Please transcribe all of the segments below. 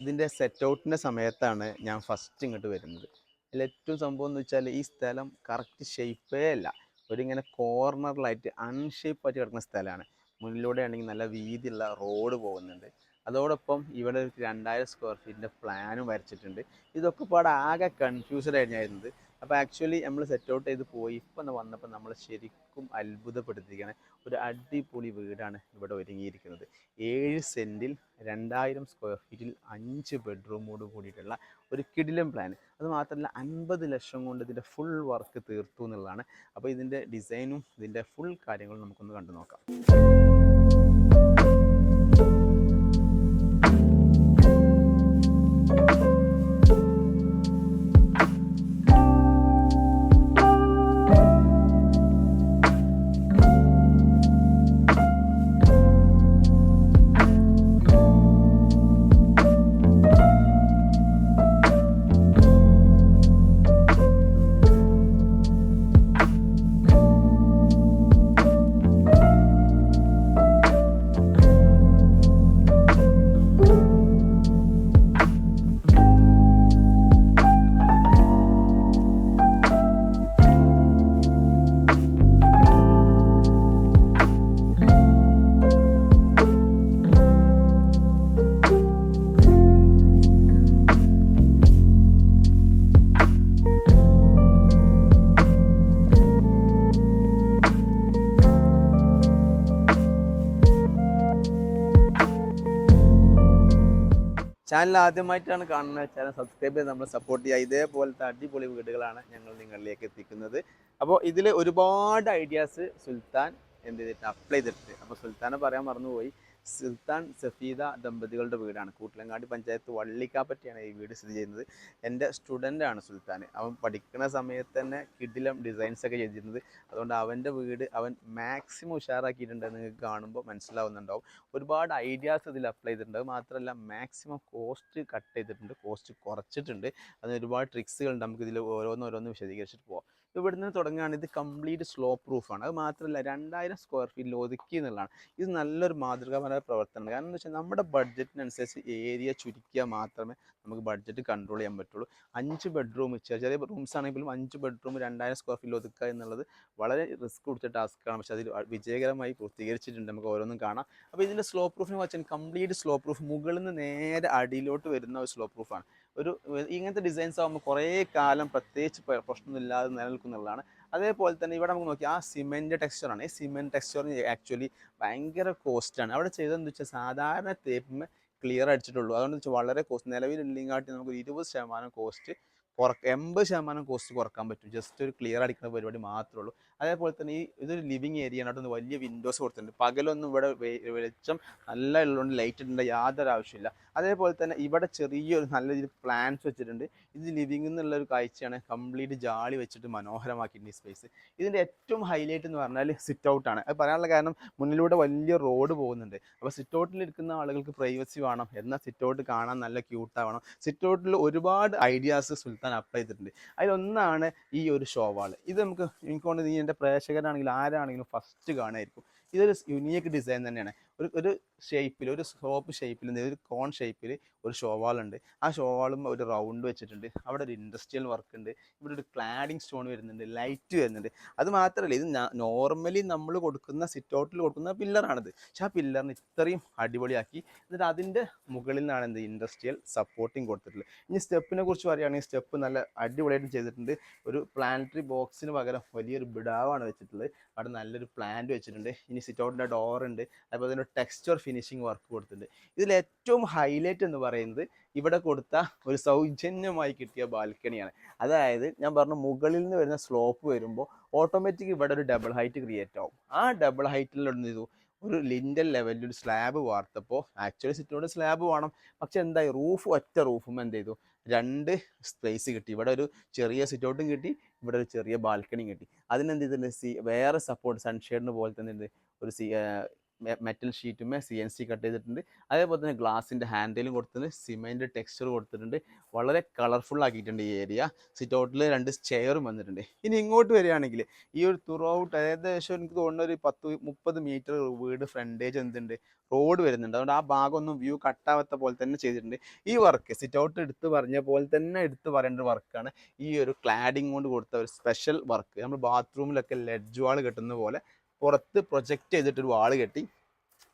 ഇതിന്റെ സെറ്റ് ഔട്ടിന്റെ സമയത്താണ് ഞാൻ ഫസ്റ്റ് ഇങ്ങോട്ട് വരുന്നത്. അതിൽ ഏറ്റവും സംഭവം എന്ന് വെച്ചാൽ ഈ സ്ഥലം കറക്റ്റ് ഷേപ്പേ അല്ല. ഒരിങ്ങനെ കോർണറിലായിട്ട് അൺഷേപ്പ് ആയിട്ട് കിടക്കുന്ന സ്ഥലമാണ്. മുന്നിലൂടെ ആണെങ്കിൽ നല്ല വീതിയുള്ള റോഡ് പോകുന്നുണ്ട്. അതോടൊപ്പം ഇവിടെ ഒരു രണ്ടായിരം സ്ക്വയർ ഫീറ്റിന്റെ പ്ലാനും വരച്ചിട്ടുണ്ട്. ഇതൊക്കെ പാടെ ആകെ കൺഫ്യൂസ്ഡ് ആയിരുന്നത് അപ്പോൾ ആക്ച്വലി നമ്മൾ സെറ്റ് ഔട്ട് ചെയ്ത് പോയി. ഇപ്പം വന്നപ്പോൾ നമ്മൾ ശരിക്കും അത്ഭുതപ്പെടുത്തിയിരിക്കുകയാണ് ഒരു അടിപൊളി വീടാണ് ഇവിടെ ഒരുങ്ങിയിരിക്കുന്നത്. ഏഴ് സെന്റിൽ രണ്ടായിരം സ്ക്വയർ ഫീറ്റിൽ അഞ്ച് ബെഡ്റൂമോട് കൂടിയിട്ടുള്ള ഒരു കിടിലം പ്ലാൻ അത് മാത്രമല്ല അൻപത് ലക്ഷം കൊണ്ട് ഇതിന്റെ ഫുൾ വർക്ക് തീർത്തു എന്നുള്ളതാണ്. അപ്പോൾ ഇതിന്റെ ഡിസൈനും ഇതിന്റെ ഫുൾ കാര്യങ്ങളും നമുക്കൊന്ന് കണ്ടു നോക്കാം ചാനൽ ആദ്യമായിട്ടാണ് കാണുന്നത്. ചാനൽ സബ്സ്ക്രൈബ് ചെയ്ത് നമ്മൾ സപ്പോർട്ട് ചെയ്യുക. ഇതേപോലത്തെ അടിപൊളി വീടുകളാണ് ഞങ്ങൾ നിങ്ങളിലേക്ക് എത്തിക്കുന്നത്. അപ്പോൾ ഇതിൽ ഒരുപാട് ഐഡിയാസ് സുൽത്താൻ എന്ത് ചെയ്തിട്ട് അപ്ലൈ ചെയ്തിട്ടുണ്ട്. അപ്പോൾ സുൽത്താനെ പറയാൻ മറന്നുപോയി. സുൽത്താൻ സഫീദ ദമ്പതികളുടെ വീടാണ്. കൂട്ടിലങ്ങാടി പഞ്ചായത്ത് വള്ളിക്കാപ്പറ്റിയാണ് ഈ വീട് സ്ഥിതി ചെയ്യുന്നത്. എന്റെ സ്റ്റുഡന്റാണ് സുൽത്താൻ. അവൻ പഠിക്കുന്ന സമയത്ത് തന്നെ കിഡിലം ഡിസൈൻസ് ഒക്കെ ചെയ്തിരുന്നത്. അതുകൊണ്ട് അവന്റെ വീട് അവൻ മാക്സിമം ഉഷാറാക്കിയിട്ടുണ്ട് നിങ്ങൾക്ക് കാണുമ്പോൾ മനസ്സിലാവുന്നുണ്ടാവും. ഒരുപാട് ഐഡിയാസ് ഇതിൽ അപ്ലൈ ചെയ്തിട്ടുണ്ട്. മാത്രമല്ല മാക്സിമം കോസ്റ്റ് കട്ട് ചെയ്തിട്ടുണ്ട്. കോസ്റ്റ് കുറച്ചിട്ടുണ്ട്. അതിന് ഒരുപാട് ട്രിക്സുകളുണ്ട് നമുക്ക് ഇതിൽ ഓരോന്നോരോന്ന് ഓരോന്ന് വിശദീകരിച്ചിട്ട് പോവാം. ഇവിടെ നിന്ന് തുടങ്ങുകയാണ്. ഇത് കംപ്ലീറ്റ് സ്ലോ പ്രൂഫാണ് അത് മാത്രമല്ല രണ്ടായിരം സ്ക്വയർ ഫീറ്റിൽ ഒതുക്കി എന്നുള്ളതാണ്. ഇത് നല്ലൊരു മാതൃകാപരമായ പ്രവർത്തനമാണ്. കാരണം എന്താ വെച്ചാൽ നമ്മുടെ ബഡ്ജറ്റിനനുസരിച്ച് ഏരിയ ചുരുക്കിയാൽ മാത്രമേ നമുക്ക് ബഡ്ജറ്റ് കൺട്രോൾ ചെയ്യാൻ പറ്റുള്ളൂ. അഞ്ച് ബെഡ്റൂം ചെറിയ ചെറിയ റൂംസ് ആണെങ്കിലും അഞ്ച് ബെഡ്റൂം രണ്ടായിരം സ്ക്വയർ ഫീറ്റിൽ ഒതുക്കുക എന്നുള്ളത് വളരെ റിസ്ക് കൊടുത്ത ടാസ്ക്കാണ് പക്ഷെ അതിൽ വിജയകരമായി പൂർത്തീകരിച്ചിട്ടുണ്ട്. നമുക്ക് ഓരോന്നും കാണാം. അപ്പോൾ ഇതിന്റെ സ്ലോ പ്രൂഫിനെ വെച്ചാൽ കംപ്ലീറ്റ് സ്ലോ പ്രൂഫ് മുകളിൽ നിന്ന് നേരെ അടിയിലോട്ട് വരുന്ന ഒരു സ്ലോ പ്രൂഫാണ് ഒരു ഇങ്ങനത്തെ ഡിസൈൻസ് ആകുമ്പോൾ കുറേ കാലം പ്രത്യേകിച്ച് പ്ര- പ്രശ്നമൊന്നുമില്ലാതെ നിലനിൽക്കുന്നുള്ളതാണ്. അതേപോലെ തന്നെ ഇവിടെ നമുക്ക് നോക്കി ആ സിമെന്റ് ടെക്സ്ചറാണ് ഈ സിമെന്റ് ടെക്സ്ചറിന് ആക്ച്വലി ഭയങ്കര കോസ്റ്റാണ് അവിടെ ചെയ്തതെന്ന് വെച്ചാൽ സാധാരണ തേപ്പിന് ക്ലിയർ അടിച്ചിട്ടുള്ളൂ. അതുകൊണ്ട് വെച്ചാൽ വളരെ കോസ്റ്റ് നിലവിലുള്ളീങ്കാട്ടി നമുക്ക് ഒരു ഇരുപത് ശതമാനം കോസ്റ്റ് കുറക്ക എൺപത് ശതമാനം കോസ്റ്റ് കുറയ്ക്കാൻ പറ്റും. ജസ്റ്റ് ഒരു ക്ലിയർ അടിക്കുന്ന പരിപാടി മാത്രമേ ഉള്ളൂ. അതേപോലെ തന്നെ ഈ ഇതൊരു ലിവിങ് ഏരിയ ആണ്. അവിടെ വലിയ വിൻഡോസ് കൊടുത്തിട്ടുണ്ട്. പകലൊന്നും ഇവിടെ വെളിച്ചം നല്ല ഉള്ളതുകൊണ്ട് ലൈറ്റ് ഇടേണ്ട യാതൊരു ആവശ്യമില്ല അതേപോലെ തന്നെ ഇവിടെ ചെറിയൊരു നല്ല രീതിയിൽ പ്ലാന്റ്സ് വെച്ചിട്ടുണ്ട്. ഇത് ലിവിംഗ് എന്നുള്ള ഒരു കാഴ്ചയാണ് കംപ്ലീറ്റ് ജാളി വെച്ചിട്ട് മനോഹരമാക്കിയിട്ടുണ്ട് ഈ സ്പേസ് ഇതിന്റെ ഏറ്റവും ഹൈലൈറ്റ് എന്ന് പറഞ്ഞാൽ സിറ്റ് ഔട്ട് ആണ്. അത് പറയാനുള്ള കാരണം മുന്നിലൂടെ വലിയ റോഡ് പോകുന്നുണ്ട്. അപ്പോൾ സിറ്റ് ഔട്ടിൽ ഇരിക്കുന്ന ആളുകൾക്ക് പ്രൈവസി വേണം. എന്നാൽ സിറ്റ് ഔട്ട് കാണാൻ നല്ല ക്യൂട്ടാവണം സിറ്റ് ഔട്ടിൽ ഒരുപാട് ഐഡിയാസ് സുൽത്താൻ അപ്ലൈ ചെയ്തിട്ടുണ്ട്. അതിലൊന്നാണ് ഈ ഒരു ഷോവാൾ ഇത് നമുക്ക് എനിക്ക് തോന്നുന്നത് ഈ എന്റെ പ്രേക്ഷകരാണെങ്കിലും ആരാണെങ്കിലും ഫസ്റ്റ് കാണുമായിരിക്കും. ഇതൊരു യുണീക്ക് ഡിസൈൻ തന്നെയാണ്. ഒരു ഒരു ഷേപ്പിൽ ഒരു സോപ്പ് ഷേപ്പിൽ ഒരു കോൺ ഷേപ്പിൽ ഒരു ഷോവാൾ ഉണ്ട്. ആ ഷോവാളും ഒരു റൗണ്ട് വെച്ചിട്ടുണ്ട്. അവിടെ ഒരു ഇൻഡസ്ട്രിയൽ വർക്ക് ഉണ്ട്. ഇവിടെ ഒരു ക്ലാഡിങ് സ്റ്റോൺ വരുന്നുണ്ട്. ലൈറ്റ് വരുന്നുണ്ട്. അത് മാത്രമല്ല ഇത് നോർമലി നമ്മൾ കൊടുക്കുന്ന സിറ്റ് ഔട്ടിൽ കൊടുക്കുന്ന പില്ലറാണിത് പക്ഷെ ആ പില്ലറിന് ഇത്രയും അടിപൊളിയാക്കി. എന്നിട്ട് അതിന്റെ മുകളിൽ നിന്നാണ് എന്ത് ഇൻഡസ്ട്രിയൽ സപ്പോർട്ടിങ് കൊടുത്തിട്ടുള്ളത്. ഇനി സ്റ്റെപ്പിനെ കുറിച്ച് പറയുകയാണെങ്കിൽ സ്റ്റെപ്പ് നല്ല അടിപൊളിയായിട്ട് ചെയ്തിട്ടുണ്ട്. ഒരു പ്ലാനറ്ററി ബോക്സിന് പകരം വലിയൊരു ബിഡാവാണ് വെച്ചിട്ടുള്ളത്. അവിടെ നല്ലൊരു പ്ലാന്റ് വെച്ചിട്ടുണ്ട്. ഇനി സിറ്റ് ഔട്ടിന്റെ ഡോർ ഉണ്ട്. അതുപോലെ തന്നെ ടെക്സ്ചർ ഫിനിഷിംഗ് വർക്ക് കൊടുത്തിട്ടുണ്ട്. ഇതിൽ ഏറ്റവും ഹൈലൈറ്റ് എന്ന് പറയുന്നത് ഇവിടെ കൊടുത്ത ഒരു സൗജന്യമായി കിട്ടിയ ബാൽക്കണിയാണ്. അതായത് ഞാൻ പറഞ്ഞു മുകളിൽ നിന്ന് വരുന്ന സ്ലോപ്പ് വരുമ്പോൾ ഓട്ടോമാറ്റിക് ഇവിടെ ഒരു ഡബിൾ ഹൈറ്റ് ക്രിയേറ്റ് ആവും. ആ ഡബിൾ ഹൈറ്റിൽ എന്ത് ചെയ്തു? ഒരു ലിൻഡൽ ലെവലിൽ ഒരു സ്ലാബ് വാർത്തപ്പോൾ ആക്ച്വലി സിറ്റിനോട് സ്ലാബ് വേണം. പക്ഷെ എന്തായി? റൂഫ് ഒറ്റ റൂഫും എന്ത് ചെയ്തു? രണ്ട് സ്പേസ് കിട്ടി. ഇവിടെ ഒരു ചെറിയ സിറ്റൗട്ടും കിട്ടി. ഇവിടെ ഒരു ചെറിയ ബാൽക്കണിയും കിട്ടി. അതിനെന്ത് ചെയ്തിട്ടുണ്ട്? സി വേറെ സപ്പോർട്ട് സൺഷെയ്ഡിന് പോലെ തന്നെ ഒരു സി മെറ്റൽ ഷീറ്റുമേ സി എൻ സി കട്ട് ചെയ്തിട്ടുണ്ട്. അതേപോലെ തന്നെ ഗ്ലാസിന്റെ ഹാൻഡിലും കൊടുത്തിട്ടുണ്ട്. സിമെന്റ് ടെക്സ്ചർ കൊടുത്തിട്ടുണ്ട്. വളരെ കളർഫുൾ ആക്കിയിട്ടുണ്ട് ഈ ഏരിയ സിറ്റ് ഔട്ടിൽ രണ്ട് ചെയറും വന്നിട്ടുണ്ട്. ഇനി ഇങ്ങോട്ട് വരികയാണെങ്കിൽ ഈ ഒരു ത്രൂ ഔട്ട് ഏകദേശം എനിക്ക് തോന്നുന്ന ഒരു പത്ത് മുപ്പത് മീറ്റർ വീട് ഫ്രണ്ടേജ് എന്തുണ്ട്? റോഡ് വരുന്നുണ്ട്. അതുകൊണ്ട് ആ ഭാഗമൊന്നും വ്യൂ കട്ടാവാത്ത പോലെ തന്നെ ചെയ്തിട്ടുണ്ട്. ഈ വർക്ക് സിറ്റ് ഔട്ട് എടുത്ത് പറഞ്ഞ പോലെ തന്നെ എടുത്ത് പറയേണ്ട വർക്കാണ് ഈ ഒരു ക്ലാഡിങ് കൊണ്ട് കൊടുത്ത ഒരു സ്പെഷ്യൽ വർക്ക് നമ്മൾ ബാത്റൂമിലൊക്കെ ലെഡ്ജ് വാൾ കെട്ടുന്ന പോലെ പുറത്ത് പ്രൊജക്റ്റ് ചെയ്തിട്ട് ഒരു വാൾ കെട്ടി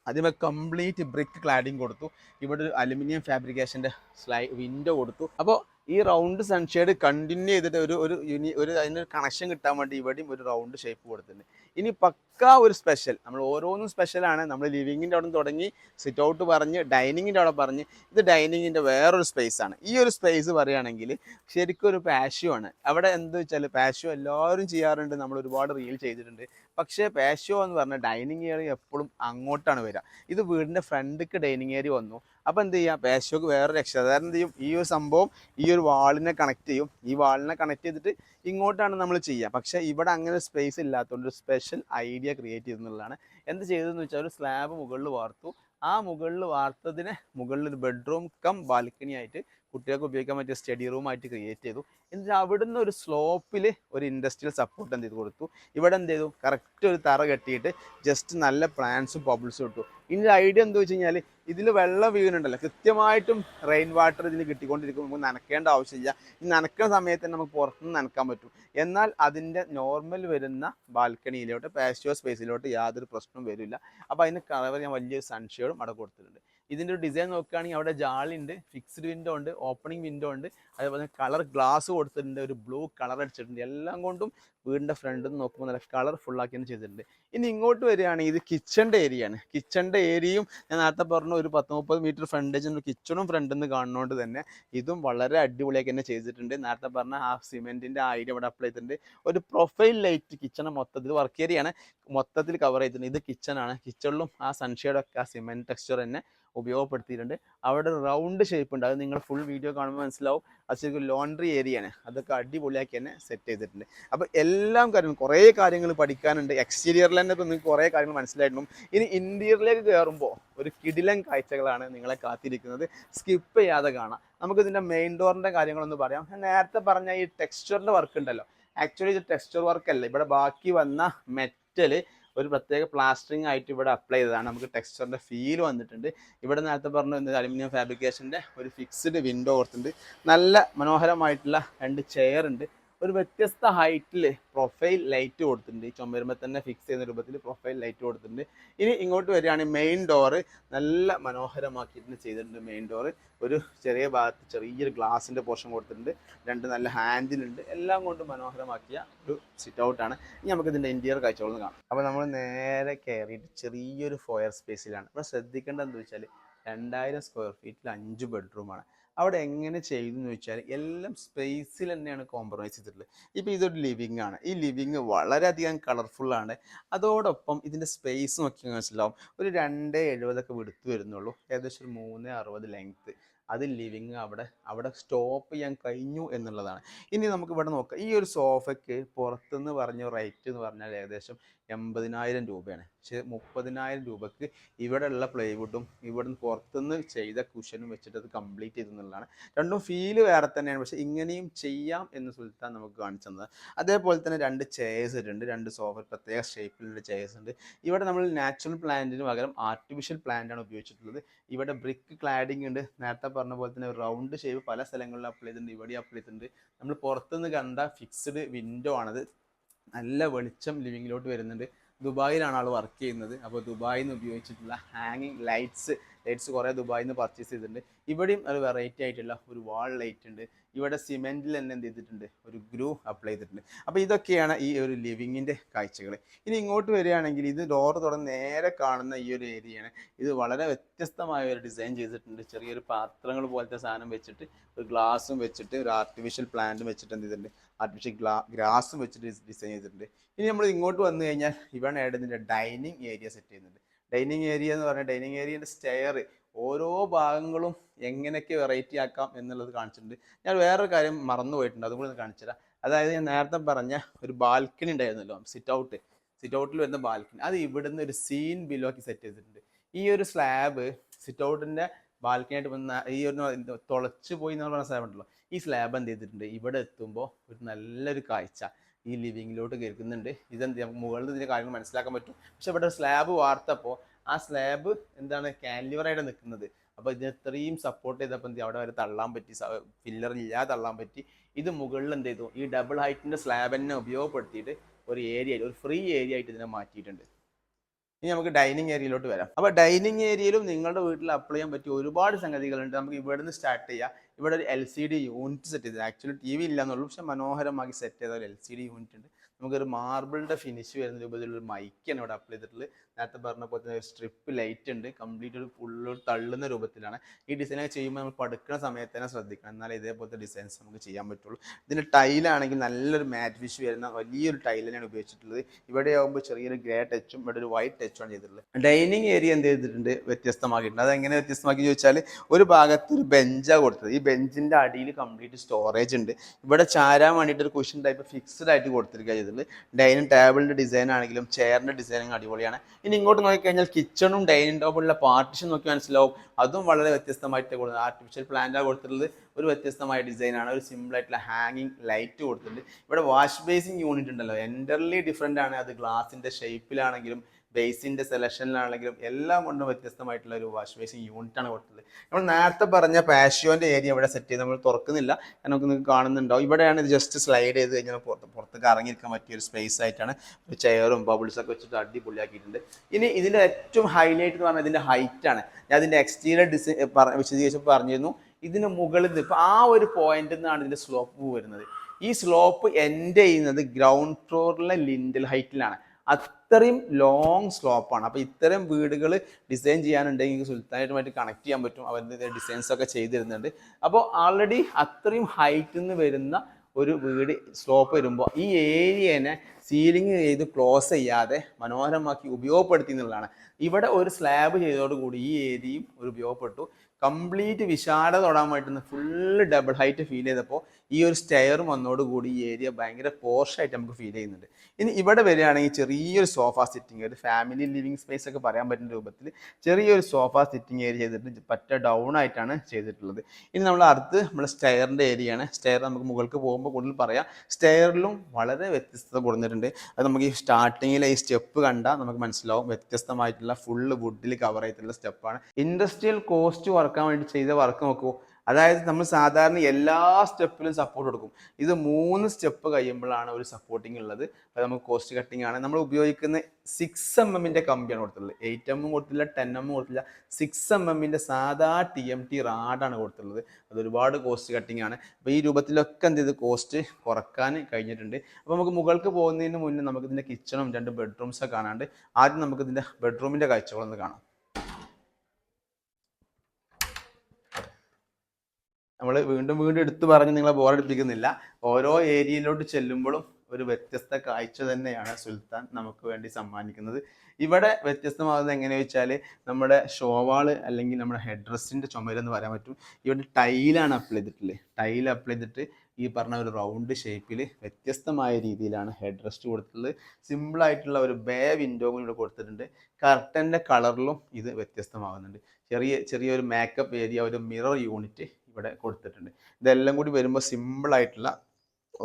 അതിമേ കംപ്ലീറ്റ് ബ്രിക്ക് ക്ലാഡിങ് കൊടുത്തു. ഇവിടെ ഒരു അലുമിനിയം ഫാബ്രിക്കേഷന്റെ സ്ലൈ വിൻഡോ കൊടുത്തു. അപ്പോൾ ഈ റൗണ്ട് സൺഷെയ്ഡ് കണ്ടിന്യൂ ചെയ്തിട്ട് ഒരു ഒരു യൂണി ഒരു അതിനൊരു കണക്ഷൻ കിട്ടാൻ വേണ്ടി ഇവിടെയും ഒരു റൗണ്ട് ഷേപ്പ് കൊടുത്തിട്ടുണ്ട്. ഇനി പക്കാ ഒരു സ്പെഷ്യൽ നമ്മൾ ഓരോന്നും സ്പെഷ്യലാണ് നമ്മൾ ലിവിങ്ങിന്റെ അവിടെ തുടങ്ങി സിറ്റ് ഔട്ട് പറഞ്ഞ് ഡൈനിങ്ങിന്റെ അവിടെ പറഞ്ഞ് ഇത് ഡൈനിങ്ങിന്റെ വേറൊരു സ്പേസ് ആണ്. ഈ ഒരു സ്പേസ് പറയുകയാണെങ്കിൽ ശരിക്കും ഒരു പാഷ്യോ ആണ്. അവിടെ എന്ത് വെച്ചാൽ പാഷ്യോ എല്ലാവരും ചെയ്യാറുണ്ട്. നമ്മൾ ഒരുപാട് റീൽ ചെയ്തിട്ടുണ്ട്. പക്ഷേ പാഷ്യോ എന്ന് പറഞ്ഞാൽ ഡൈനിങ് ഏരിയ എപ്പോഴും അങ്ങോട്ടാണ് വരിക. ഇത് വീടിന്റെ ഫ്രണ്ടിക്ക് ഡൈനിങ് ഏരിയ വന്നു. അപ്പോൾ എന്ത് ചെയ്യുക? പാഷ്യോക്ക് വേറെ രക്ഷ. അതായത് എന്ത് ചെയ്യും? ഈ ഒരു സംഭവം ഈ ഒരു വാളിനെ കണക്ട് ചെയ്യും. ഈ വാളിനെ കണക്ട് ചെയ്തിട്ട് ഇങ്ങോട്ടാണ് നമ്മൾ ചെയ്യുക. പക്ഷേ ഇവിടെ അങ്ങനെ സ്പേസ് ഇല്ലാത്തതുകൊണ്ട് ഒരു സ്പെഷ്യൽ ഐഡിയ ക്രിയേറ്റ് ചെയ്തെന്നുള്ളതാണ്. എന്ത് ചെയ്തതെന്ന് വെച്ചാൽ ഒരു സ്ലാബ് മുകളിൽ വാർത്തു. ആ മുകളിൽ വാർത്തതിന് മുകളിൽ ഒരു ബെഡ്റൂം കം ബാൽക്കണി ആയിട്ട് കുട്ടികൾക്ക് ഉപയോഗിക്കാൻ പറ്റിയ സ്റ്റഡി റൂം ആയിട്ട് ക്രിയേറ്റ് ചെയ്തു. എന്നിട്ട് അവിടുന്ന് ഒരു സ്ലോപ്പിൽ ഒരു ഇൻഡസ്ട്രിയൽ സപ്പോർട്ട് എന്ത് ചെയ്ത്? കൊടുത്തു. ഇവിടെ എന്ത് ചെയ്തു? കറക്റ്റ് ഒരു തറ കെട്ടിയിട്ട് ജസ്റ്റ് നല്ല പ്ലാന്റ്സും ബബിൾസും ഇട്ടു. ഇനി ഐഡിയ എന്താ വെച്ച് കഴിഞ്ഞാൽ ഇതിൽ വെള്ളം വീഴുന്നുണ്ടല്ലോ. കൃത്യമായിട്ടും റെയിൻ വാട്ടർ ഇതിൽ കിട്ടിക്കൊണ്ടിരിക്കും നമുക്ക് നനക്കേണ്ട ആവശ്യമില്ല. ഈ നനക്കുന്ന സമയത്ത് തന്നെ നമുക്ക് പുറത്തുനിന്ന് നനക്കാൻ പറ്റും. എന്നാൽ അതിന്റെ നോർമൽ വരുന്ന ബാൽക്കണിയിലോട്ട് പാസ്റ്റോ സ്പേസിലോട്ട് യാതൊരു പ്രശ്നവും വരില്ല. അപ്പോൾ അതിന് കളർ ഞാൻ വലിയൊരു സൺഷെയ്ഡും അവിടെ കൊടുത്തിട്ടുണ്ട്. ഇതിന്റെ ഒരു ഡിസൈൻ നോക്കുകയാണെങ്കിൽ അവിടെ ജാളി ഉണ്ട് ഫിക്സ്ഡ് വിൻഡോ ഉണ്ട് ഓപ്പണിംഗ് വിൻഡോ ഉണ്ട്. അതേപോലെ കളർ ഗ്ലാസ് കൊടുത്തിട്ടുണ്ട് ഒരു ബ്ലൂ കളർ അടിച്ചിട്ടുണ്ട്. എല്ലാം കൊണ്ടും വീടിന്റെ ഫ്രണ്ടിൽ നിന്ന് നോക്കുമ്പോൾ നല്ല കളർ ഫുള്ളാക്കിയാണ് ചെയ്തിട്ടുണ്ട്. ഇനി ഇങ്ങോട്ട് വരികയാണെങ്കിൽ ഇത് കിച്ചണിന്റെ ഏരിയ ആണ്. കിച്ചണിന്റെ ഏരിയയും ഞാൻ നേരത്തെ പറഞ്ഞ ഒരു പത്ത് മുപ്പത് മീറ്റർ ഫ്രണ്ടേജ് കിച്ചണും ഫ്രണ്ടിൽ നിന്ന് കാണുന്നതുകൊണ്ട് തന്നെ ഇതും വളരെ അടിപൊളിയാക്കി തന്നെ ചെയ്തിട്ടുണ്ട്. നേരത്തെ പറഞ്ഞ ആ സിമെന്റിന്റെ ഐഡിയ ഇവിടെ അപ്ലൈ ചെയ്തിട്ടുണ്ട്. ഒരു പ്രൊഫൈൽ ലൈറ്റ് കിച്ചണ് മൊത്തത്തിൽ വർക്ക് ഏരിയയാണ് മൊത്തത്തിൽ കവർ ചെയ്തിട്ടുണ്ട്. ഇത് കിച്ചണാണ് കിച്ചണിലും ആ സൺഷെയ്ഡൊക്കെ ആ സിമെന്റ് ടെക്സ്ചർ തന്നെ ഉപയോഗപ്പെടുത്തിയിട്ടുണ്ട്. അവിടെ റൗണ്ട് ഷേപ്പ് ഉണ്ട്. അത് നിങ്ങൾ ഫുൾ വീഡിയോ കാണുമ്പോൾ മനസ്സിലാവും. അത് ശരിക്കും ലോണ്ടറി ഏരിയയാണ് അതൊക്കെ അടിപൊളിയാക്കി തന്നെ സെറ്റ് ചെയ്തിട്ടുണ്ട്. അപ്പോൾ എല്ലാം കാര്യങ്ങളും കുറേ കാര്യങ്ങൾ പഠിക്കാനുണ്ട്. എക്സ്റ്റീരിയറിൽ തന്നെ ഇപ്പോൾ നിങ്ങൾക്ക് കുറേ കാര്യങ്ങൾ മനസ്സിലായിട്ടും ഇനി ഇന്റീരിയറിലേക്ക് കയറുമ്പോൾ ഒരു കിടിലൻ കാഴ്ചകളാണ് നിങ്ങളെ കാത്തിരിക്കുന്നത്. സ്കിപ്പ് ചെയ്യാതെ കാണാം. നമുക്ക് ഇതിന്റെ മെയിൻ ഡോറിന്റെ കാര്യങ്ങളൊന്ന് പറയാം. നേരത്തെ പറഞ്ഞ ഈ ടെക്സ്ചറിന്റെ വർക്ക് ഉണ്ടല്ലോ. ആക്ച്വലി ഇത് ടെക്സ്ചർ വർക്കല്ല ഇവിടെ ബാക്കി വന്ന മെറ്റൽ ഒരു പ്രത്യേക പ്ലാസ്റ്ററിംഗ് ആയിട്ട് ഇവിടെ അപ്ലൈ ചെയ്തതാണ്. നമുക്ക് ടെക്സ്ചറിന്റെ ഫീൽ വന്നിട്ടുണ്ട്. ഇവിടെ നേരത്തെ പറഞ്ഞ അലുമിനിയം ഫാബ്രിക്കേഷന്റെ ഒരു ഫിക്സ്ഡ് വിൻഡോ കൊടുത്തിട്ടുണ്ട് നല്ല മനോഹരമായിട്ടുള്ള രണ്ട് ചെയർ ഉണ്ട്. ഒരു വ്യത്യസ്ത ഹൈറ്റിൽ പ്രൊഫൈൽ ലൈറ്റ് കൊടുത്തിട്ടുണ്ട്. ഈ ചുമരുമ്പോൾ തന്നെ ഫിക്സ് ചെയ്യുന്ന രൂപത്തിൽ പ്രൊഫൈൽ ലൈറ്റ് കൊടുത്തിട്ടുണ്ട്. ഇനി ഇങ്ങോട്ട് വരികയാണെങ്കിൽ മെയിൻ ഡോറ് നല്ല മനോഹരമാക്കിയിട്ട് ചെയ്തിട്ടുണ്ട് മെയിൻ ഡോറ് ഒരു ചെറിയ ഭാഗത്ത് ചെറിയൊരു ഗ്ലാസിന്റെ പോർഷൻ കൊടുത്തിട്ടുണ്ട്. രണ്ട് നല്ല ഹാൻഡിലുണ്ട് എല്ലാം കൊണ്ട് മനോഹരമാക്കിയ ഒരു സിറ്റ് ഔട്ടാണ് ഇനി നമുക്ക് ഇതിന്റെ ഇന്റീരിയർ കാഴ്ചകളൊന്ന് കാണാം. അപ്പോൾ നമ്മൾ നേരെ കയറിയിട്ട് ചെറിയൊരു ഫോയർ സ്പേസിലാണ് ഇവിടെ ശ്രദ്ധിക്കേണ്ടതെന്ന് വെച്ചാൽ രണ്ടായിരം സ്ക്വയർ ഫീറ്റിൽ അഞ്ച് ബെഡ്റൂമാണ് അവിടെ എങ്ങനെ ചെയ്തു എന്ന് വെച്ചാൽ എല്ലാം സ്പേസിൽ തന്നെയാണ് കോംപ്രമൈസ് ചെയ്തിട്ടുള്ളത്. ഇപ്പോൾ ഇതൊരു ലിവിങ് ആണ്. ഈ ലിവിങ് വളരെയധികം കളർഫുള്ളാണ് അതോടൊപ്പം ഇതിന്റെ സ്പേസ് നോക്കി മനസ്സിലാവും. ഒരു രണ്ട് എഴുപതൊക്കെ വിടുത്ത് വരുന്നുള്ളൂ. ഏകദേശം ഒരു മൂന്ന് അറുപത് ലെങ്ത്ത് അത് ലിവിങ് അവിടെ അവിടെ സ്റ്റോപ്പ് ചെയ്യാൻ കഴിഞ്ഞു എന്നുള്ളതാണ്. ഇനി നമുക്ക് ഇവിടെ നോക്കാം. ഈ ഒരു സോഫയ്ക്ക് പുറത്തുനിന്ന് പറഞ്ഞ റേറ്റ് എന്ന് പറഞ്ഞാൽ ഏകദേശം എൺപതിനായിരം രൂപയാണ്. പക്ഷേ മുപ്പതിനായിരം രൂപക്ക് ഇവിടെയുള്ള പ്ലൈവുഡും ഇവിടുന്ന് പുറത്തുനിന്ന് ചെയ്ത കുഷനും വെച്ചിട്ട് അത് കംപ്ലീറ്റ് ചെയ്തു എന്നുള്ളതാണ് രണ്ടും ഫീൽ വേറെ തന്നെയാണ്. പക്ഷേ ഇങ്ങനെയും ചെയ്യാം എന്ന് സുൽത്താൻ നമുക്ക് കാണിച്ചു തന്നത്. അതേപോലെ തന്നെ രണ്ട് ചെയർസ് ഇട്ടുണ്ട്. രണ്ട് സോഫ പ്രത്യേക ഷേപ്പിലുള്ള ചെയർസ് ഉണ്ട്. ഇവിടെ നമ്മൾ നാച്ചുറൽ പ്ലാന്റിന് പകരം ആർട്ടിഫിഷ്യൽ പ്ലാന്റ് ആണ് ഉപയോഗിച്ചിട്ടുള്ളത്. ഇവിടെ ബ്രിക്ക് ക്ലാഡിംഗ് ഉണ്ട്. നേരത്തെ പറഞ്ഞ പോലെ തന്നെ റൗണ്ട് ഷേപ്പ് പല സ്ഥലങ്ങളിലും അപ്ലൈ ചെയ്തിട്ടുണ്ട്. ഇവിടെ അപ്ലൈ ചെയ്തിട്ടുണ്ട്. നമ്മൾ പുറത്തുനിന്ന് കണ്ട ഫിക്സ്ഡ് വിൻഡോ ആണത്. നല്ല വെളിച്ചം ലിവിങ്ങിലോട്ട് വരുന്നുണ്ട്. ദുബായിലാണ് ആൾ വർക്ക് ചെയ്യുന്നത്. അപ്പോൾ ദുബായിൽ നിന്ന് ഉപയോഗിച്ചിട്ടുള്ള ഹാങ്ങിങ് ലൈറ്റ്സ് ലൈറ്റ്സ് കുറേ ദുബായിൽ നിന്ന് പർച്ചേസ് ചെയ്തിട്ടുണ്ട്. ഇവിടെയും ഒരു വെറൈറ്റി ആയിട്ടുള്ള ഒരു വാൾ ലൈറ്റ് ഉണ്ട്. ഇവിടെ സിമെന്റിൽ തന്നെ എന്ത് ചെയ്തിട്ടുണ്ട്? ഒരു ഗ്രൂ അപ്ലൈ ചെയ്തിട്ടുണ്ട്. അപ്പോൾ ഇതൊക്കെയാണ് ഈ ഒരു ലിവിങ്ങിന്റെ കാഴ്ചകൾ ഇനി ഇങ്ങോട്ട് വരികയാണെങ്കിൽ ഇത് ഡോർ തുറന്ന് നേരെ കാണുന്ന ഈ ഒരു ഏരിയയാണ് ഇത് വളരെ വ്യത്യസ്തമായ ഒരു ഡിസൈൻ ചെയ്തിട്ടുണ്ട്. ചെറിയൊരു പാത്രങ്ങൾ പോലത്തെ സാധനം വെച്ചിട്ട് ഒരു ഗ്ലാസും വെച്ചിട്ട് ഒരു ആർട്ടിഫിഷ്യൽ പ്ലാന്റും വെച്ചിട്ട് എന്ത് ചെയ്തിട്ടുണ്ട്? ആർട്ടിഫിഷ്യൽ ഗ്ലാ ഗ്രാസും വെച്ചിട്ട് ഡിസൈൻ ചെയ്തിട്ടുണ്ട്. ഇനി നമ്മൾ ഇങ്ങോട്ട് വന്നു കഴിഞ്ഞാൽ ഇവിടെ ഏടുന്നതിന്റെ ഡൈനിങ് ഏരിയ സെറ്റ് ചെയ്യുന്നുണ്ട് ഡൈനിങ് ഏരിയ എന്ന് പറഞ്ഞാൽ ഡൈനിങ് ഏരിയന്റെ സ്റ്റെയർ ഓരോ ഭാഗങ്ങളും എങ്ങനെയൊക്കെ വെറൈറ്റി ആക്കാം എന്നുള്ളത് കാണിച്ചിട്ടുണ്ട്. ഞാൻ വേറൊരു കാര്യം മറന്നുപോയിട്ടുണ്ട് അതും കൂടി കാണിച്ചു തരാം. അതായത് ഞാൻ നേരത്തെ പറഞ്ഞ ഒരു ബാൽക്കണി ഉണ്ടായിരുന്നല്ലോ സിറ്റ് ഔട്ട് സിറ്റ് ഔട്ടിൽ വരുന്ന ബാൽക്കണി അത് ഇവിടുന്ന് ഒരു സീൻ ബിലോക്ക് സെറ്റ് ചെയ്തിട്ടുണ്ട്. ഈ ഒരു സ്ലാബ് സിറ്റ് ഔട്ടിന്റെ ബാൽക്കണി ആയിട്ട് വന്ന ഈ ഒരു തുളച്ച് പോയി എന്ന് പറഞ്ഞ സ്ലാബ് ഉണ്ടല്ലോ. ഈ സ്ലാബ് എന്ത് ചെയ്തിട്ടുണ്ട്? ഇവിടെ എത്തുമ്പോൾ ഒരു നല്ലൊരു കാഴ്ച ഈ ലിവിങ്ങിലോട്ട് കേൾക്കുന്നുണ്ട്. ഇതെന്ത് നമുക്ക് മുകളിൽ ഇതിന്റെ കാര്യങ്ങൾ മനസ്സിലാക്കാൻ പറ്റും. പക്ഷെ ഇവിടെ സ്ലാബ് വാർത്തപ്പോൾ ആ സ്ലാബ് എന്താണ് കാൻലിവറായിട്ട് നിൽക്കുന്നത്. അപ്പോൾ ഇതിന് ഇത്രയും സപ്പോർട്ട് ചെയ്തപ്പോൾ എന്ത്? അവിടെ വരെ തള്ളാൻ പറ്റി ഫില്ലർ ഇല്ലാതെ തള്ളാൻ പറ്റി. ഇത് മുകളിൽ എന്ത് ചെയ്തു? ഈ ഡബിൾ ഹൈറ്റിന്റെ സ്ലാബ് തന്നെ ഉപയോഗപ്പെടുത്തിയിട്ട് ഒരു ഏരിയ ഒരു ഫ്രീ ഏരിയ ആയിട്ട് ഇതിനെ മാറ്റിയിട്ടുണ്ട്. ഇനി നമുക്ക് ഡൈനിങ് ഏരിയയിലോട്ട് വരാം. അപ്പോൾ ഡൈനിങ് ഏരിയയിലും നിങ്ങളുടെ വീട്ടിൽ അപ്ലൈ ചെയ്യാൻ പറ്റിയ ഒരുപാട് സംഗതികളുണ്ട്. നമുക്ക് ഇവിടെ നിന്ന് സ്റ്റാർട്ട് ചെയ്യാം. ഇവിടെ ഒരു L C D unit set ചെയ്തത് ആക്ച്വലി ടി വി ഇല്ല എന്നുള്ളൂ. പക്ഷെ മനോഹരമാക്കി സെറ്റ് ചെയ്ത ഒരു എൽ സി ഡി യൂണിറ്റ് ഉണ്ട്. നമുക്കൊരു മാർബിളിന്റെ ഫിനിഷ് വരുന്ന രൂപത്തിലുള്ള ഒരു മൈക്കാണ് ഇവിടെ അപ്ലൈ ചെയ്തിട്ടുള്ളത്. നേരത്തെ പറഞ്ഞ പോലെ തന്നെ സ്ട്രിപ്പ് ലൈറ്റ് ഉണ്ട്. കംപ്ലീറ്റ് ഒരു ഫുള്ള് തള്ളുന്ന രൂപത്തിലാണ്. ഈ ഡിസൈനൊക്കെ ചെയ്യുമ്പോൾ നമ്മൾ പടുക്കുന്ന സമയത്ത് തന്നെ ശ്രദ്ധിക്കണം. എന്നാലേ ഇതേപോലത്തെ ഡിസൈൻസ് നമുക്ക് ചെയ്യാൻ പറ്റുള്ളൂ. ഇതിന്റെ ടൈലാണെങ്കിൽ നല്ലൊരു മാറ്റ് ഫിഷ് വരുന്ന വലിയൊരു ടൈൽ തന്നെയാണ് ഉപയോഗിച്ചിട്ടുള്ളത്. ഇവിടെ ആകുമ്പോൾ ചെറിയൊരു ഗ്രേ ടച്ചും ഇവിടെ ഒരു വൈറ്റ് ടച്ചും ആണ് ചെയ്തിട്ടുള്ളത്. ഡൈനിങ് ഏരിയ എന്ത് ചെയ്തിട്ടുണ്ട്? വ്യത്യസ്തമാക്കിയിട്ടുണ്ട്. അതെങ്ങനെ വ്യത്യസ്തമാക്കി ചോദിച്ചാൽ ഒരു ഭാഗത്ത് ഒരു ബെഞ്ചാണ് കൊടുത്തത്. ഈ ബെഞ്ചിന്റെ അടിയിൽ കംപ്ലീറ്റ് സ്റ്റോറേജ് ഉണ്ട്. ഇവിടെ ചാരാൻ വേണ്ടിയിട്ട് ഒരു കുഷൻ ടൈപ്പ് ഫിക്സ്ഡ് ആയിട്ട് കൊടുത്തിരിക്കുക ചെയ്തിട്ടുള്ളത് ഡൈനിങ് ടേബിളിന്റെ ഡിസൈൻ ആണെങ്കിലും ചെയറിന്റെ ഡിസൈനും അടിപൊളിയാണ്. ഇനി ഇങ്ങോട്ട് നോക്കിക്കഴിഞ്ഞാൽ കിച്ചണും ഡൈനിങ് ടേബിളിലെ പാർട്ടിഷൻ നോക്കി മനസ്സിലാവും. അതും വളരെ വ്യത്യസ്തമായിട്ട് കൊടുക്കുന്നത് ആർട്ടിഫിഷ്യൽ പ്ലാന്റാണ് കൊടുത്തിട്ടുള്ളത് ഒരു വ്യത്യസ്തമായ ഡിസൈനാണ് ഒരു സിമ്പിൾ ആയിട്ടുള്ള ഹാങ്ങിങ് ലൈറ്റ് കൊടുത്തിട്ടുണ്ട്. ഇവിടെ വാഷ് ബേസിങ് യൂണിറ്റ് ഉണ്ടല്ലോ. എന്റർലി ഡിഫറെന്റ് ആണ്. അത് ഗ്ലാസിന്റെ ഷേപ്പിലാണെങ്കിലും ബേസിന്റെ സെലക്ഷനിലാണെങ്കിലും എല്ലാം കൊണ്ടും വ്യത്യസ്തമായിട്ടുള്ള ഒരു വാഷ് മെഷീൻ യൂണിറ്റ് ആണ് കൊടുത്തത്. നമ്മൾ നേരത്തെ പറഞ്ഞ പാഷ്യോന്റെ ഏരിയ ഇവിടെ സെറ്റ് ചെയ്ത് നമ്മൾ തുറക്കുന്നില്ല. കാരണം നിങ്ങൾക്ക് കാണുന്നുണ്ടാവും. ഇവിടെയാണ് ഇത് ജസ്റ്റ് സ്ലൈഡ് ചെയ്ത് കഴിഞ്ഞാൽ പുറത്ത് പുറത്തേക്ക് ഇറങ്ങിയിരിക്കാൻ പറ്റിയ ഒരു സ്പേസ് ആയിട്ടാണ് ഒരു ചെയറും ബബിൾസൊക്കെ വെച്ചിട്ട് അടിപൊളിയാക്കിയിട്ടുണ്ട്. ഇനി ഇതിന്റെ ഏറ്റവും ഹൈലൈറ്റ് എന്ന് പറഞ്ഞാൽ ഇതിന്റെ ഹൈറ്റ് ആണ്. ഞാൻ ഇതിന്റെ എക്സ്റ്റീരിയർ ഡിസൈൻ വിശദീകരിച്ചപ്പോൾ പറഞ്ഞിരുന്നു. ഇതിന് മുകളിൽ നിന്ന് ഇപ്പോൾ ആ ഒരു പോയിന്റിൽ നിന്നാണ് ഇതിന്റെ സ്ലോപ്പ് വരുന്നത്. ഈ സ്ലോപ്പ് എൻഡ് ചെയ്യുന്നത് ഗ്രൗണ്ട് ഫ്ലോറിലെ ലിൻഡൽ ഹൈറ്റിലാണ് അത്രയും ലോങ് സ്ലോപ്പാണ് അപ്പോൾ ഇത്തരം വീടുകൾ ഡിസൈൻ ചെയ്യാനുണ്ടെങ്കിൽ സുൽത്താനായിട്ടുമായിട്ട് കണക്ട് ചെയ്യാൻ പറ്റും. അവരുടെ ഡിസൈൻസ് ഒക്കെ ചെയ്തിരുന്നുണ്ട്. അപ്പോൾ ആൾറെഡി അത്രയും ഹൈറ്റിൽ നിന്ന് വരുന്ന ഒരു വീട് സ്ലോപ്പ് വരുമ്പോൾ ഈ ഏരിയനെ സീലിംഗ് ചെയ്ത് ക്ലോസ് ചെയ്യാതെ മനോഹരമാക്കി ഉപയോഗപ്പെടുത്തി എന്നുള്ളതാണ്. ഇവിടെ ഒരു സ്ലാബ് ചെയ്തതോടുകൂടി ഈ ഏരിയയും ഒരു ഉപയോഗപ്പെട്ടു. കംപ്ലീറ്റ് വിശാലത തൊടാൻ പറ്റുന്ന ഫുള്ള് ഡബിൾ ഹൈറ്റ് ഫീൽ ചെയ്തപ്പോൾ ഈ ഒരു സ്റ്റെയറും വന്നോടുകൂടി ഈ ഏരിയ ഭയങ്കര പോർഷായിട്ട് നമുക്ക് ഫീൽ ചെയ്യുന്നുണ്ട്. ഇനി ഇവിടെ വരികയാണെങ്കിൽ ചെറിയൊരു സോഫ സിറ്റിംഗ് ഒരു ഫാമിലി ലിവിങ് സ്പേസ് ഒക്കെ പറയാൻ പറ്റുന്ന രൂപത്തിൽ ചെറിയൊരു സോഫ സിറ്റിംഗ് ഏരിയ ചെയ്തിട്ട് പറ്റ ഡൗൺ ആയിട്ടാണ് ചെയ്തിട്ടുള്ളത്. ഇനി നമ്മൾ അടുത്ത് നമ്മൾ സ്റ്റെയറിന്റെ ഏരിയയാണ് സ്റ്റെയർ നമുക്ക് മുകൾക്ക് പോകുമ്പോൾ കൂടുതൽ പറയാം. സ്റ്റെയറിലും വളരെ വ്യത്യസ്തത കൊടുത്തിട്ടുണ്ട് അത് നമുക്ക് ഈ സ്റ്റാർട്ടിങ്ങിലെ ഈ സ്റ്റെപ്പ് കണ്ടാൽ നമുക്ക് മനസ്സിലാവും. വ്യത്യസ്തമായിട്ടുള്ള ഫുള്ള് വുഡിൽ കവർ ചെയ്തിട്ടുള്ള സ്റ്റെപ്പാണ്. ഇൻഡസ്ട്രിയൽ കോസ്റ്റ് വർക്കാൻ വേണ്ടി ചെയ്ത വർക്ക് നോക്കൂ അതായത് നമ്മൾ സാധാരണ എല്ലാ സ്റ്റെപ്പിലും സപ്പോർട്ട് കൊടുക്കും. ഇത് മൂന്ന് സ്റ്റെപ്പ് കഴിയുമ്പോഴാണ് ഒരു സപ്പോർട്ടിങ് ഉള്ളത്. അപ്പോൾ നമുക്ക് കോസ്റ്റ് കട്ടിംഗ് ആണ്. നമ്മൾ ഉപയോഗിക്കുന്ന സിക്സ് എം എമ്മിന്റെ കമ്പിയാണ് കൊടുത്തിട്ടുള്ളത്. എയ്റ്റ് എമ്മും കൊടുത്തില്ല ടെൻ എമ്മും കൊടുത്തില്ല സിക്സ് എം എമ്മിന്റെ സാധാ ടി എം ടി റാഡാണ് കൊടുത്തിട്ടുള്ളത്. അത് ഒരുപാട് കോസ്റ്റ് കട്ടിംഗ് ആണ്. അപ്പോൾ ഈ രൂപത്തിലൊക്കെ എന്ത് ചെയ്ത്? കോസ്റ്റ് കുറയ്ക്കാൻ കഴിഞ്ഞിട്ടുണ്ട്. അപ്പോൾ നമുക്ക് മുകൾക്ക് പോകുന്നതിന് മുന്നേ നമുക്ക് ഇതിന്റെ കിച്ചണും രണ്ട് ബെഡ്റൂംസൊക്കെ കാണാണ്ട് ആദ്യം നമുക്ക് ഇതിന്റെ ബെഡ്റൂമിന്റെ കാഴ്ചകളൊന്ന് കാണാം. നമ്മൾ വീണ്ടും വീണ്ടും എടുത്തു പറഞ്ഞ് നിങ്ങളെ ബോറടിപ്പിക്കുന്നില്ല ഓരോ ഏരിയയിലോട്ട് ചെല്ലുമ്പോഴും ഒരു വ്യത്യസ്ത കാഴ്ച തന്നെയാണ് സുൽത്താൻ നമുക്ക് വേണ്ടി സമ്മാനിക്കുന്നത്. ഇവിടെ വ്യത്യസ്തമാകുന്നത് എങ്ങനെയാ വെച്ചാൽ നമ്മുടെ ഷോവാൾ അല്ലെങ്കിൽ നമ്മുടെ ഹെഡ് ഡ്രസ്സിന്റെ ചുമരെന്ന് പറയാൻ പറ്റും. ഇവിടെ ടൈലാണ് അപ്ലൈ ചെയ്തിട്ടുള്ളത്. ടൈൽ അപ്ലൈ ചെയ്തിട്ട് ഈ പറഞ്ഞ ഒരു റൗണ്ട് ഷേപ്പിൽ വ്യത്യസ്തമായ രീതിയിലാണ് ഹെഡ് റെസ്റ്റ് കൊടുത്തിട്ടുള്ളത് സിമ്പിളായിട്ടുള്ള ഒരു ബേ വിൻഡോ ഇവിടെ കൊടുത്തിട്ടുണ്ട്. കർട്ടന്റെ കളറിലും ഇത് വ്യത്യസ്തമാകുന്നുണ്ട്. ചെറിയ ചെറിയൊരു മേക്കപ്പ് ഏരിയ ഒരു മിറർ യൂണിറ്റ് ഇവിടെ കൊടുത്തിട്ടുണ്ട്. ഇതെല്ലാം കൂടി വരുമ്പോൾ സിമ്പിൾ ആയിട്ടുള്ള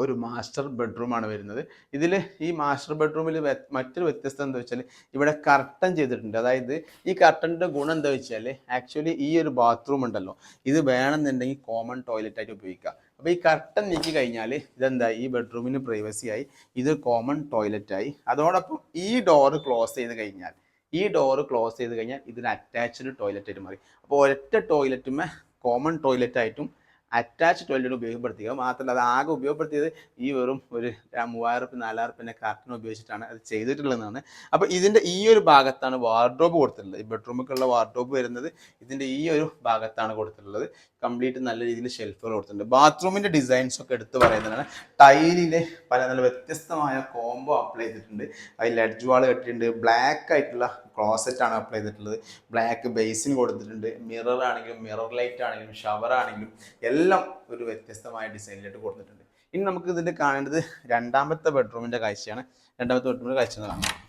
ഒരു മാസ്റ്റർ ബെഡ്റൂമാണ് വരുന്നത്. ഇതിൽ ഈ മാസ്റ്റർ ബെഡ്റൂമിൽ മറ്റൊരു വ്യത്യസ്തം എന്താ വെച്ചാൽ ഇവിടെ കർട്ടൻ ചെയ്തിട്ടുണ്ട്. അതായത് ഈ കർട്ടന്റെ ഗുണം എന്താ വെച്ചാൽ ആക്ച്വലി ഈ ഒരു ബാത്റൂം ഉണ്ടല്ലോ. ഇത് വേണമെന്നുണ്ടെങ്കിൽ കോമൺ ടോയ്ലറ്റ് ആയിട്ട് അപ്പോൾ ഈ കർട്ടൻ നീക്കി കഴിഞ്ഞാൽ ഇതെന്താ? ഈ ബെഡ്റൂമിന് പ്രൈവസി ആയി ഇത് കോമൺ ടോയ്ലറ്റായി അതോടൊപ്പം ഈ ഡോറ് ക്ലോസ് ചെയ്ത് കഴിഞ്ഞാൽ ഈ ഡോറ് ക്ലോസ് ചെയ്ത് കഴിഞ്ഞാൽ ഇതിന് അറ്റാച്ച്ഡ് ടോയ്ലറ്റ് ആയിട്ട് മാറി. അപ്പോൾ ഒരൊറ്റ ടോയ്ലറ്റുമേ കോമൺ ടോയ്ലറ്റ് ആയിട്ടും അറ്റാച്ച് ടോയ്ലറ്റ് ഉപയോഗപ്പെടുത്തുക മാത്രമല്ല അത് ആകെ ഉപയോഗപ്പെടുത്തിയത് ഈ വെറും ഒരു മൂവായിരം റുപ്യ നാലായിരം കാർട്ടൺ ഉപയോഗിച്ചിട്ടാണ് അത് ചെയ്തിട്ടുള്ളതെന്നാണ്. അപ്പോൾ ഇതിന്റെ ഈ ഒരു ഭാഗത്താണ് വാർഡ്രോബ് കൊടുത്തിട്ടുള്ളത്. ഈ ബെഡ്റൂമൊക്കെയുള്ള വാർഡ്രോബ് വരുന്നത് ഇതിന്റെ ഈ ഒരു ഭാഗത്താണ് കൊടുത്തിട്ടുള്ളത്. കംപ്ലീറ്റ് നല്ല രീതിയിൽ ഷെൽഫുകൾ കൊടുത്തിട്ടുണ്ട്. ബാത്റൂമിന്റെ ഡിസൈൻസ് ഒക്കെ എടുത്ത് പറയുന്നതാണ്. ടൈലിലെ പല നല്ല വ്യത്യസ്തമായ കോംബോ അപ്ലൈ ചെയ്തിട്ടുണ്ട്. അതിൽ ലെഡ്ജ് വാൾ കെട്ടിയിട്ടുണ്ട്. ബ്ലാക്ക് ആയിട്ടുള്ള ക്ലോസറ്റ് ആണ് അപ്ലൈ ചെയ്തിട്ടുള്ളത്. ബ്ലാക്ക് ബേസിന് കൊടുത്തിട്ടുണ്ട്. മിറർ ആണെങ്കിലും മിറർ ലൈറ്റ് ആണെങ്കിലും ഷവർ ആണെങ്കിലും എല്ലാം ഒരു വ്യത്യസ്തമായ ഡിസൈനിലായിട്ട് കൊടുത്തിട്ടുണ്ട്. ഇനി നമുക്ക് ഇതിന്റെ കാണേണ്ടത് രണ്ടാമത്തെ ബെഡ്റൂമിന്റെ കാഴ്ചയാണ്. രണ്ടാമത്തെ ബെഡ്റൂമിന്റെ കാഴ്ച എന്ന് കാണാം.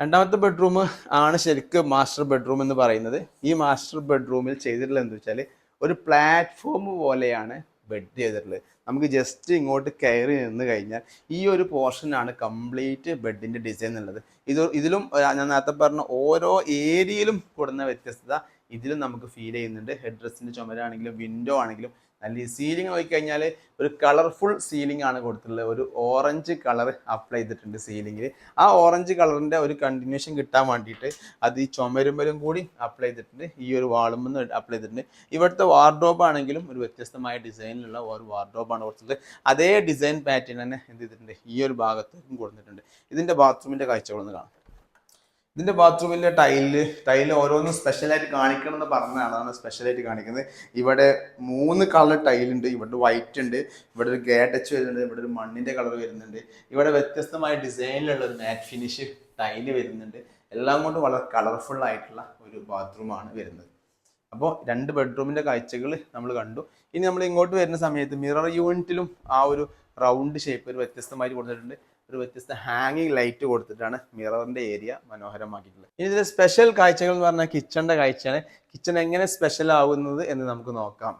രണ്ടാമത്തെ ബെഡ്റൂം ആണ് ശരിക്കും മാസ്റ്റർ ബെഡ്റൂം എന്ന് പറയുന്നത്. ഈ മാസ്റ്റർ ബെഡ്റൂമിൽ ചെയ്തിട്ടുള്ളത് എന്താ വെച്ചാൽ ഒരു പ്ലാറ്റ്ഫോം പോലെയാണ് ബെഡ് ചെയ്തിട്ടുള്ളത്. നമുക്ക് ജസ്റ്റ് ഇങ്ങോട്ട് കയറി നിന്ന് കഴിഞ്ഞാൽ ഈ ഒരു പോർഷനാണ് കംപ്ലീറ്റ് ബെഡിന്റെ ഡിസൈൻ ഉള്ളത് ഇത് ഇതിലും ഞാൻ നേരത്തെ പറഞ്ഞ ഓരോ ഏരിയയിലും കൊടുക്കുന്ന വ്യത്യസ്തത ഇതിലും നമുക്ക് ഫീൽ ചെയ്യുന്നുണ്ട്. ഹെഡ് ഡ്രസ്സിന്റെ ചുമരാണെങ്കിലും വിൻഡോ ആണെങ്കിലും നല്ല സീലിംഗ് നോക്കിക്കഴിഞ്ഞാൽ ഒരു കളർഫുൾ സീലിംഗ് ആണ് കൊടുത്തിട്ടുള്ളത്. ഒരു ഓറഞ്ച് കളർ അപ്ലൈ ചെയ്തിട്ടുണ്ട് സീലിംഗിൽ ആ ഓറഞ്ച് കളറിന്റെ ഒരു കണ്ടിന്യൂഷൻ കിട്ടാൻ വേണ്ടിയിട്ട് അത് ഈ ചുമരുമ്പലും കൂടി അപ്ലൈ ചെയ്തിട്ടുണ്ട്. ഈ ഒരു വാളുമെന്ന് അപ്ലൈ ചെയ്തിട്ടുണ്ട്. ഇവിടുത്തെ വാർഡ്രോബ് ആണെങ്കിലും ഒരു വ്യത്യസ്തമായ ഡിസൈനിലുള്ള ഒരു വാർഡ്രോബ് ആണ് കൊടുത്തത് അതേ ഡിസൈൻ പാറ്റേൺ തന്നെ എന്ത് ചെയ്തിട്ടുണ്ട്? ഈ ഒരു ഭാഗത്തേക്കും കൊടുത്തിട്ടുണ്ട്. ഇതിന്റെ ബാത്റൂമിന്റെ കാഴ്ചകളൊന്ന് കാണാം. ഇതിന്റെ ബാത്റൂമിലെ ടൈൽ ടൈൽ ഓരോന്നും സ്പെഷ്യലായിട്ട് കാണിക്കണം എന്ന് പറഞ്ഞതാണ്. അതാണ് സ്പെഷ്യലായിട്ട് കാണിക്കുന്നത്. ഇവിടെ മൂന്ന് കളർ ടൈലുണ്ട് ഇവിടെ വൈറ്റ് ഉണ്ട്. ഇവിടെ ഒരു ഗേ ടച്ച് വരുന്നുണ്ട്. ഇവിടെ ഒരു മണ്ണിന്റെ കളർ വരുന്നുണ്ട്. ഇവിടെ വ്യത്യസ്തമായ ഡിസൈനിലുള്ള ഒരു മാറ്റ് ഫിനിഷ് ടൈൽ വരുന്നുണ്ട്. എല്ലാം കൊണ്ടും വളരെ കളർഫുൾ ആയിട്ടുള്ള ഒരു ബാത്റൂമാണ് വരുന്നത്. അപ്പോൾ രണ്ട് ബെഡ്റൂമിന്റെ കാഴ്ചകൾ നമ്മൾ കണ്ടു. ഇനി നമ്മൾ ഇങ്ങോട്ട് വരുന്ന സമയത്ത് മിറർ യൂണിറ്റിലും ആ ഒരു റൗണ്ട് ഷേപ്പ് ഒരു വ്യത്യസ്തമായിട്ട് കൊടുത്തിട്ടുണ്ട്. ഒരു വ്യത്യസ്ത ഹാങ്ങിങ് ലൈറ്റ് കൊടുത്തിട്ടാണ് മിററിന്റെ ഏരിയ മനോഹരമാക്കിയിട്ടുള്ളത്. ഇനി ഇതിലെ സ്പെഷ്യൽ കാഴ്ചകൾ എന്ന് പറഞ്ഞാൽ കിച്ചണിന്റെ കാഴ്ചയാണ്. കിച്ചൺ എങ്ങനെ സ്പെഷ്യൽ ആകുന്നത് എന്ന് നമുക്ക് നോക്കാം.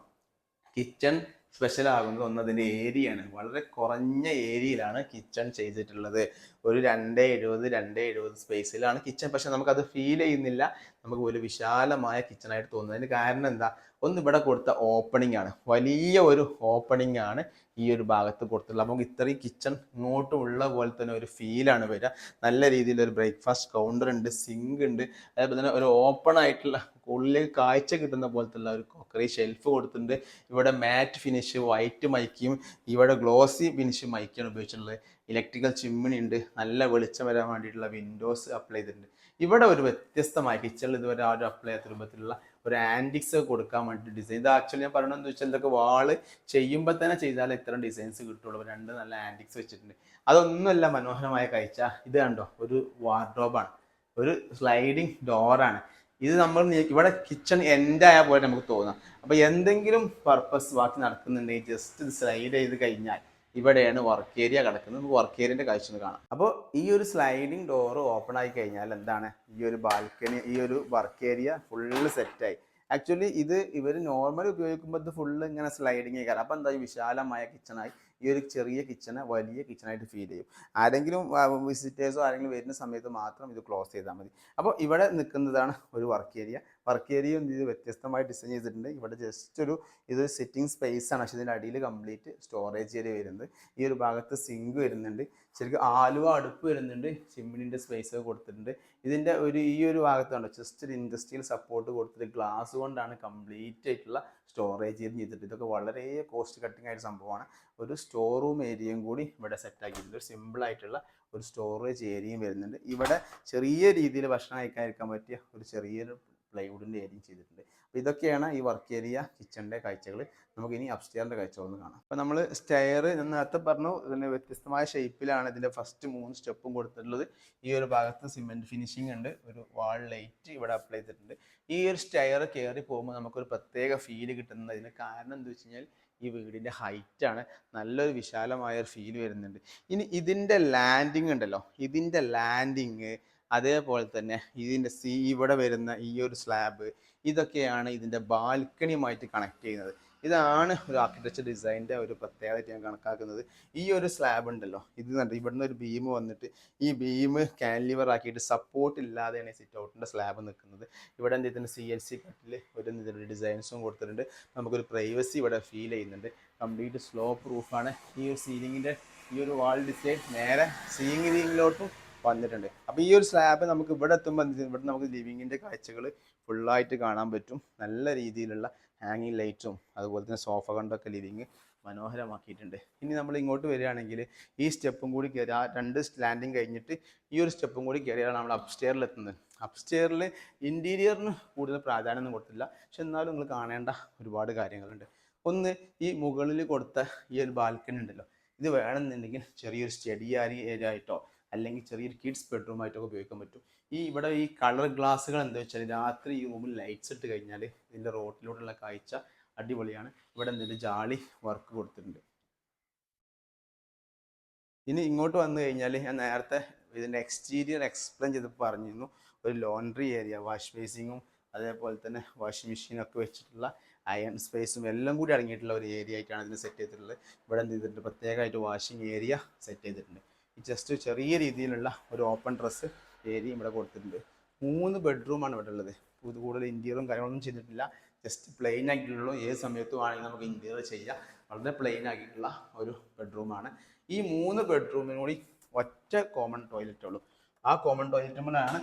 കിച്ചൺ സ്പെഷ്യൽ ആകുന്നത് ഒന്ന് അതിന്റെ ഏരിയയാണ് വളരെ കുറഞ്ഞ ഏരിയയിലാണ് കിച്ചൺ ചെയ്തിട്ടുള്ളത്. ഒരു രണ്ട് എഴുപത് രണ്ട് എഴുപത് സ്പേസിലാണ് കിച്ചൺ പക്ഷെ നമുക്കത് ഫീൽ ചെയ്യുന്നില്ല. നമുക്ക് ഒരു വിശാലമായ കിച്ചണായിട്ട് തോന്നുന്നത് അതിന് കാരണം എന്താ? ഒന്ന് ഇവിടെ കൊടുത്ത ഓപ്പണിംഗ് ആണ്. വലിയ ഒരു ഓപ്പണിംഗ് ആണ് ഈ ഒരു ഭാഗത്ത് കൊടുത്തിട്ടുള്ളത് നമുക്ക് ഇത്രയും കിച്ചൺ ഇങ്ങോട്ടും ഉള്ള പോലെ തന്നെ ഒരു ഫീലാണ് വരിക. നല്ല രീതിയിൽ ഒരു ബ്രേക്ക്ഫാസ്റ്റ് കൗണ്ടർ ഉണ്ട് സിങ്ക് ഉണ്ട്. അതേപോലെ തന്നെ ഒരു ഓപ്പൺ ആയിട്ടുള്ള ഉള്ളിൽ കാഴ്ച കിട്ടുന്ന പോലത്തുള്ള ഒരു കൊക്കറി ഷെൽഫ് കൊടുത്തിട്ടുണ്ട്. ഇവിടെ മാറ്റ് ഫിനിഷ് വൈറ്റ് മൈക്കിയും ഇവിടെ ഗ്ലോസി ഫിനിഷ് മൈക്കിയാണ് ഉപയോഗിച്ചിട്ടുള്ളത്. ഇലക്ട്രിക്കൽ ചിമ്മിണി ഉണ്ട്. നല്ല വെളിച്ചം വരാൻ വേണ്ടിയിട്ടുള്ള വിൻഡോസ് അപ്ലൈ ചെയ്തിട്ടുണ്ട്. ഇവിടെ ഒരു വ്യത്യസ്തമായ കിച്ചണിൽ ഇതുവരെ ആരും അപ്ലൈ ചെയ്യാത്ത രൂപത്തിലുള്ള ഒരു ആന്റിക്സ് കൊടുക്കാൻ വേണ്ടി ഡിസൈൻ ഇത് ആക്ച്വലി ഞാൻ പറയണമെന്ന് വെച്ചാൽ ഇതൊക്കെ വാൾ ചെയ്യുമ്പോൾ തന്നെ ചെയ്താൽ ഇത്തരം ഡിസൈൻസ് കിട്ടുള്ളൂ. രണ്ട് നല്ല ആന്റിക്സ് വെച്ചിട്ടുണ്ട്. അതൊന്നുമല്ല മനോഹരമായ കാഴ്ച. ഇത് കണ്ടോ? ഒരു വാർഡ്രോബാണ് ഒരു സ്ലൈഡിങ് ഡോറാണ് ഇത് നമ്മൾ ഇവിടെ കിച്ചൺ എൻഡ് ആയ പോലെ നമുക്ക് തോന്നാം. അപ്പോൾ എന്തെങ്കിലും പർപ്പസ് ബാക്കി നടക്കുന്നുണ്ടെങ്കിൽ ജസ്റ്റ് ഇത് സ്ലൈഡ് ചെയ്ത് കഴിഞ്ഞാൽ ഇവിടെയാണ് വർക്ക് ഏരിയ കിടക്കുന്നത്. നമുക്ക് വർക്ക് ഏരിയന്റെ കാഴ്ച ഒന്ന് കാണാം. അപ്പോൾ ഈ ഒരു സ്ലൈഡിങ് ഡോർ ഓപ്പൺ ആയി കഴിഞ്ഞാൽ എന്താണ്? ഈ ഒരു ബാൽക്കണി ഈ ഒരു വർക്ക് ഏരിയ ഫുള്ള് സെറ്റായി ആക്ച്വലി ഇത് ഇവർ നോർമലി ഉപയോഗിക്കുമ്പോൾ ഇത് ഫുള്ള് ഇങ്ങനെ സ്ലൈഡിങ് ആയി അപ്പോൾ എന്താ വിശാലമായ കിച്ചണായി ഈ ഒരു ചെറിയ കിച്ചണ് വലിയ കിച്ചണായിട്ട് ഫീൽ ചെയ്യും. ആരെങ്കിലും വിസിറ്റേഴ്സോ ആരെങ്കിലും വരുന്ന സമയത്ത് മാത്രം ഇത് ക്ലോസ് ചെയ്താൽ മതി. അപ്പോൾ ഇവിടെ നിൽക്കുന്നതാണ് ഒരു വർക്ക് ഏരിയ വർക്ക് ഏരിയ ഇത് വ്യത്യസ്തമായി ഡിസൈൻ ചെയ്തിട്ടുണ്ട്. ഇവിടെ ജസ്റ്റ് ഒരു ഇതൊരു സിറ്റിംഗ് സ്പേസ് ആണ്. പക്ഷേ ഇതിന്റെ അടിയിൽ കംപ്ലീറ്റ് സ്റ്റോറേജ് ഏരിയ വരുന്നത്. ഈ ഒരു ഭാഗത്ത് സിങ്ക് വരുന്നുണ്ട്. ശരിക്കും ആലുവ അടുപ്പ് വരുന്നുണ്ട്. ചിമ്മിനിന്റെ സ്പേസ് കൊടുത്തിട്ടുണ്ട്. ഇതിന്റെ ഒരു ഈ ഒരു ഭാഗത്താണ് ജസ്റ്റ് ഒരു ഇൻഡസ്ട്രിയൽ സപ്പോർട്ട് കൊടുത്തിട്ട് ഗ്ലാസ് കൊണ്ടാണ് കംപ്ലീറ്റ് ആയിട്ടുള്ള സ്റ്റോറേജ് ഏരിയ ചെയ്തിട്ട്. ഇതൊക്കെ വളരെ കോസ്റ്റ് കട്ടിങ് ആയിട്ട് സംഭവമാണ്. ഒരു സ്റ്റോർ റൂം ഏരിയയും കൂടി ഇവിടെ സെറ്റ് ആക്കിയിട്ടുണ്ട്. ഒരു സിമ്പിൾ ആയിട്ടുള്ള ഒരു സ്റ്റോറേജ് ഏരിയയും വരുന്നുണ്ട്. ഇവിടെ ചെറിയ രീതിയിൽ ഭക്ഷണം കഴിക്കാൻ ഇരിക്കാൻ പറ്റിയ ഒരു ചെറിയൊരു പ്ലൈവുഡിന്റെ ഏരിയയും ചെയ്തിട്ടുണ്ട്. അപ്പോൾ ഇതൊക്കെയാണ് ഈ വർക്ക് ഏരിയ കിച്ചണിന്റെ കാഴ്ചകൾ നമുക്ക് ഇനി അപ്സ്റ്റെയറിന്റെ കാഴ്ചകളൊന്ന് കാണാം. അപ്പോൾ നമ്മൾ സ്റ്റെയർ നേരത്തെ പറഞ്ഞു ഇതിന് വ്യത്യസ്തമായ ഷേപ്പിലാണ് ഇതിന്റെ ഫസ്റ്റ് മൂന്ന് സ്റ്റെപ്പും കൊടുത്തിട്ടുള്ളത്. ഈ ഒരു ഭാഗത്ത് സിമെന്റ് ഫിനിഷിംഗ് ഉണ്ട് ഒരു വാൾ ലൈറ്റ് ഇവിടെ അപ്ലൈ ചെയ്തിട്ടുണ്ട്. ഈ ഒരു സ്റ്റെയർ കയറി പോകുമ്പോൾ നമുക്കൊരു പ്രത്യേക ഫീൽ കിട്ടുന്നത്. ഇതിന് കാരണം എന്താ വെച്ച് കഴിഞ്ഞാൽ ഈ വീടിന്റെ ഹൈറ്റാണ് നല്ലൊരു വിശാലമായ ഒരു ഫീൽ വരുന്നുണ്ട്. ഇനി ഇതിന്റെ ലാൻഡിങ് ഉണ്ടല്ലോ. ഇതിന്റെ ലാൻഡിങ് അതേപോലെ തന്നെ ഇതിന്റെ സി ഇവിടെ വരുന്ന ഈ ഒരു സ്ലാബ് ഇതൊക്കെയാണ് ഇതിന്റെ ബാൽക്കണിയുമായിട്ട് കണക്ട് ചെയ്യുന്നത്. ഇതാണ് ഒരു ആർക്കിടെക്ചർ ഡിസൈനിന്റെ ഒരു പ്രത്യേകത ഞാൻ കണക്കാക്കുന്നത്. ഈ ഒരു സ്ലാബ് ഉണ്ടല്ലോ ഇത് കണ്ടോ? ഇവിടുന്ന് ഒരു ബീം വന്നിട്ട് ഈ ബീം കാൻലിവർ ആക്കിയിട്ട് സപ്പോർട്ട് ഇല്ലാതെയാണ് ഈ സിറ്റ് ഔട്ടിന്റെ സ്ലാബ് നിൽക്കുന്നത്. ഇവിടെ എന്ത് ചെയ്തിട്ടുണ്ട് സി എൽ സി കട്ടിൽ ഒരു ഡിസൈൻസും കൊടുത്തിട്ടുണ്ട്. നമുക്കൊരു പ്രൈവസി ഇവിടെ ഫീൽ ചെയ്യുന്നുണ്ട്. കംപ്ലീറ്റ് സ്ലോ പ്രൂഫാണ് ഈ ഒരു സീലിങ്ങിന്റെ ഈ ഒരു വാൾ ഡിസൈൻ നേരെ സീലിങ്ങിലോട്ടും വന്നിട്ടുണ്ട്. അപ്പോൾ ഈ ഒരു സ്ലാബ് നമുക്ക് ഇവിടെ എത്തുമ്പോൾ ഇവിടെ നമുക്ക് ലിവിങ്ങിന്റെ കാഴ്ചകൾ ഫുള്ളായിട്ട് കാണാൻ പറ്റും. നല്ല രീതിയിലുള്ള ഹാങ്ങിങ് ലൈറ്റും അതുപോലെ തന്നെ സോഫ കണ്ടൊക്കെ ലിവിങ് മനോഹരമാക്കിയിട്ടുണ്ട്. ഇനി നമ്മൾ ഇങ്ങോട്ട് വരികയാണെങ്കിൽ ഈ സ്റ്റെപ്പും കൂടി കയറി ആ രണ്ട് ലാൻഡിങ് കഴിഞ്ഞിട്ട് ഈ ഒരു സ്റ്റെപ്പും കൂടി കയറിയാണ് നമ്മൾ അപ്സ്റ്റെയറിൽ എത്തുന്നത്. അപ്സ്റ്റെയറിൽ ഇന്റീരിയറിന് കൂടുതൽ പ്രാധാന്യമൊന്നും കൊടുത്തില്ല പക്ഷെ എന്നാലും നിങ്ങൾ കാണേണ്ട ഒരുപാട് കാര്യങ്ങളുണ്ട്. ഒന്ന് ഈ മുകളിൽ കൊടുത്ത ഈ ഒരു ബാൽക്കണി ഉണ്ടല്ലോ. ഇത് വേണമെന്നുണ്ടെങ്കിൽ ചെറിയൊരു സ്റ്റഡി ഏരിയ ആയിട്ടോ അല്ലെങ്കിൽ ചെറിയൊരു കിഡ്സ് ബെഡ്റൂം ആയിട്ടൊക്കെ ഉപയോഗിക്കാൻ പറ്റും. ഈ ഇവിടെ ഈ കളർ ഗ്ലാസ്സുകൾ എന്താ വെച്ചാൽ രാത്രി ഈ റൂമിൽ ലൈറ്റ്സ് ഇട്ട് കഴിഞ്ഞാൽ ഇതിന്റെ റോട്ടിലൂടെയുള്ള കാഴ്ച അടിപൊളിയാണ്. ഇവിടെ എന്തെങ്കിലും ജാളി വർക്ക് കൊടുത്തിട്ടുണ്ട്. ഇനി ഇങ്ങോട്ട് വന്നു കഴിഞ്ഞാൽ ഞാൻ നേരത്തെ ഇതിന്റെ എക്സ്റ്റീരിയർ എക്സ്പ്ലെയിൻ ചെയ്ത് പറഞ്ഞിരുന്നു. ഒരു ലോണ്ട്രി ഏരിയ വാഷ് ബേസിങ്ങും അതേപോലെ തന്നെ വാഷിംഗ് മെഷീനൊക്കെ വെച്ചിട്ടുള്ള അയൺ സ്പേസും എല്ലാം കൂടി അടങ്ങിയിട്ടുള്ള ഒരു ഏരിയ ആയിട്ടാണ് ഇതിന് സെറ്റ് ചെയ്തിട്ടുള്ളത്. ഇവിടെ എന്ത് ചെയ്തിട്ടുണ്ട് പ്രത്യേകമായിട്ട് വാഷിംഗ് ഏരിയ സെറ്റ് ചെയ്തിട്ടുണ്ട്. ജസ്റ്റ് ചെറിയ രീതിയിലുള്ള ഒരു ഓപ്പൺ ഡ്രസ്സ് ഏരിയ ഇവിടെ കൊടുത്തിട്ടുണ്ട്. മൂന്ന് ബെഡ്റൂമാണ് ഇവിടെ ഉള്ളത്. ഇത് കൂടുതൽ ഇന്റീരിയറും കാര്യങ്ങളൊന്നും ചെയ്തിട്ടില്ല. ജസ്റ്റ് പ്ലെയിൻ ആക്കിയിട്ടുള്ളൂ. ഏത് സമയത്തും ആണെങ്കിൽ നമുക്ക് ഇന്റീരിയർ ചെയ്യാം. വളരെ പ്ലെയിൻ ആക്കിയിട്ടുള്ള ഒരു ബെഡ്റൂമാണ് ഈ മൂന്ന് ബെഡ്റൂമിനും കൂടി ഒറ്റ കോമൺ ടോയ്ലറ്റ് ഉള്ളൂ. ആ കോമൺ ടോയ്ലറ്റുമ്പോഴാണ്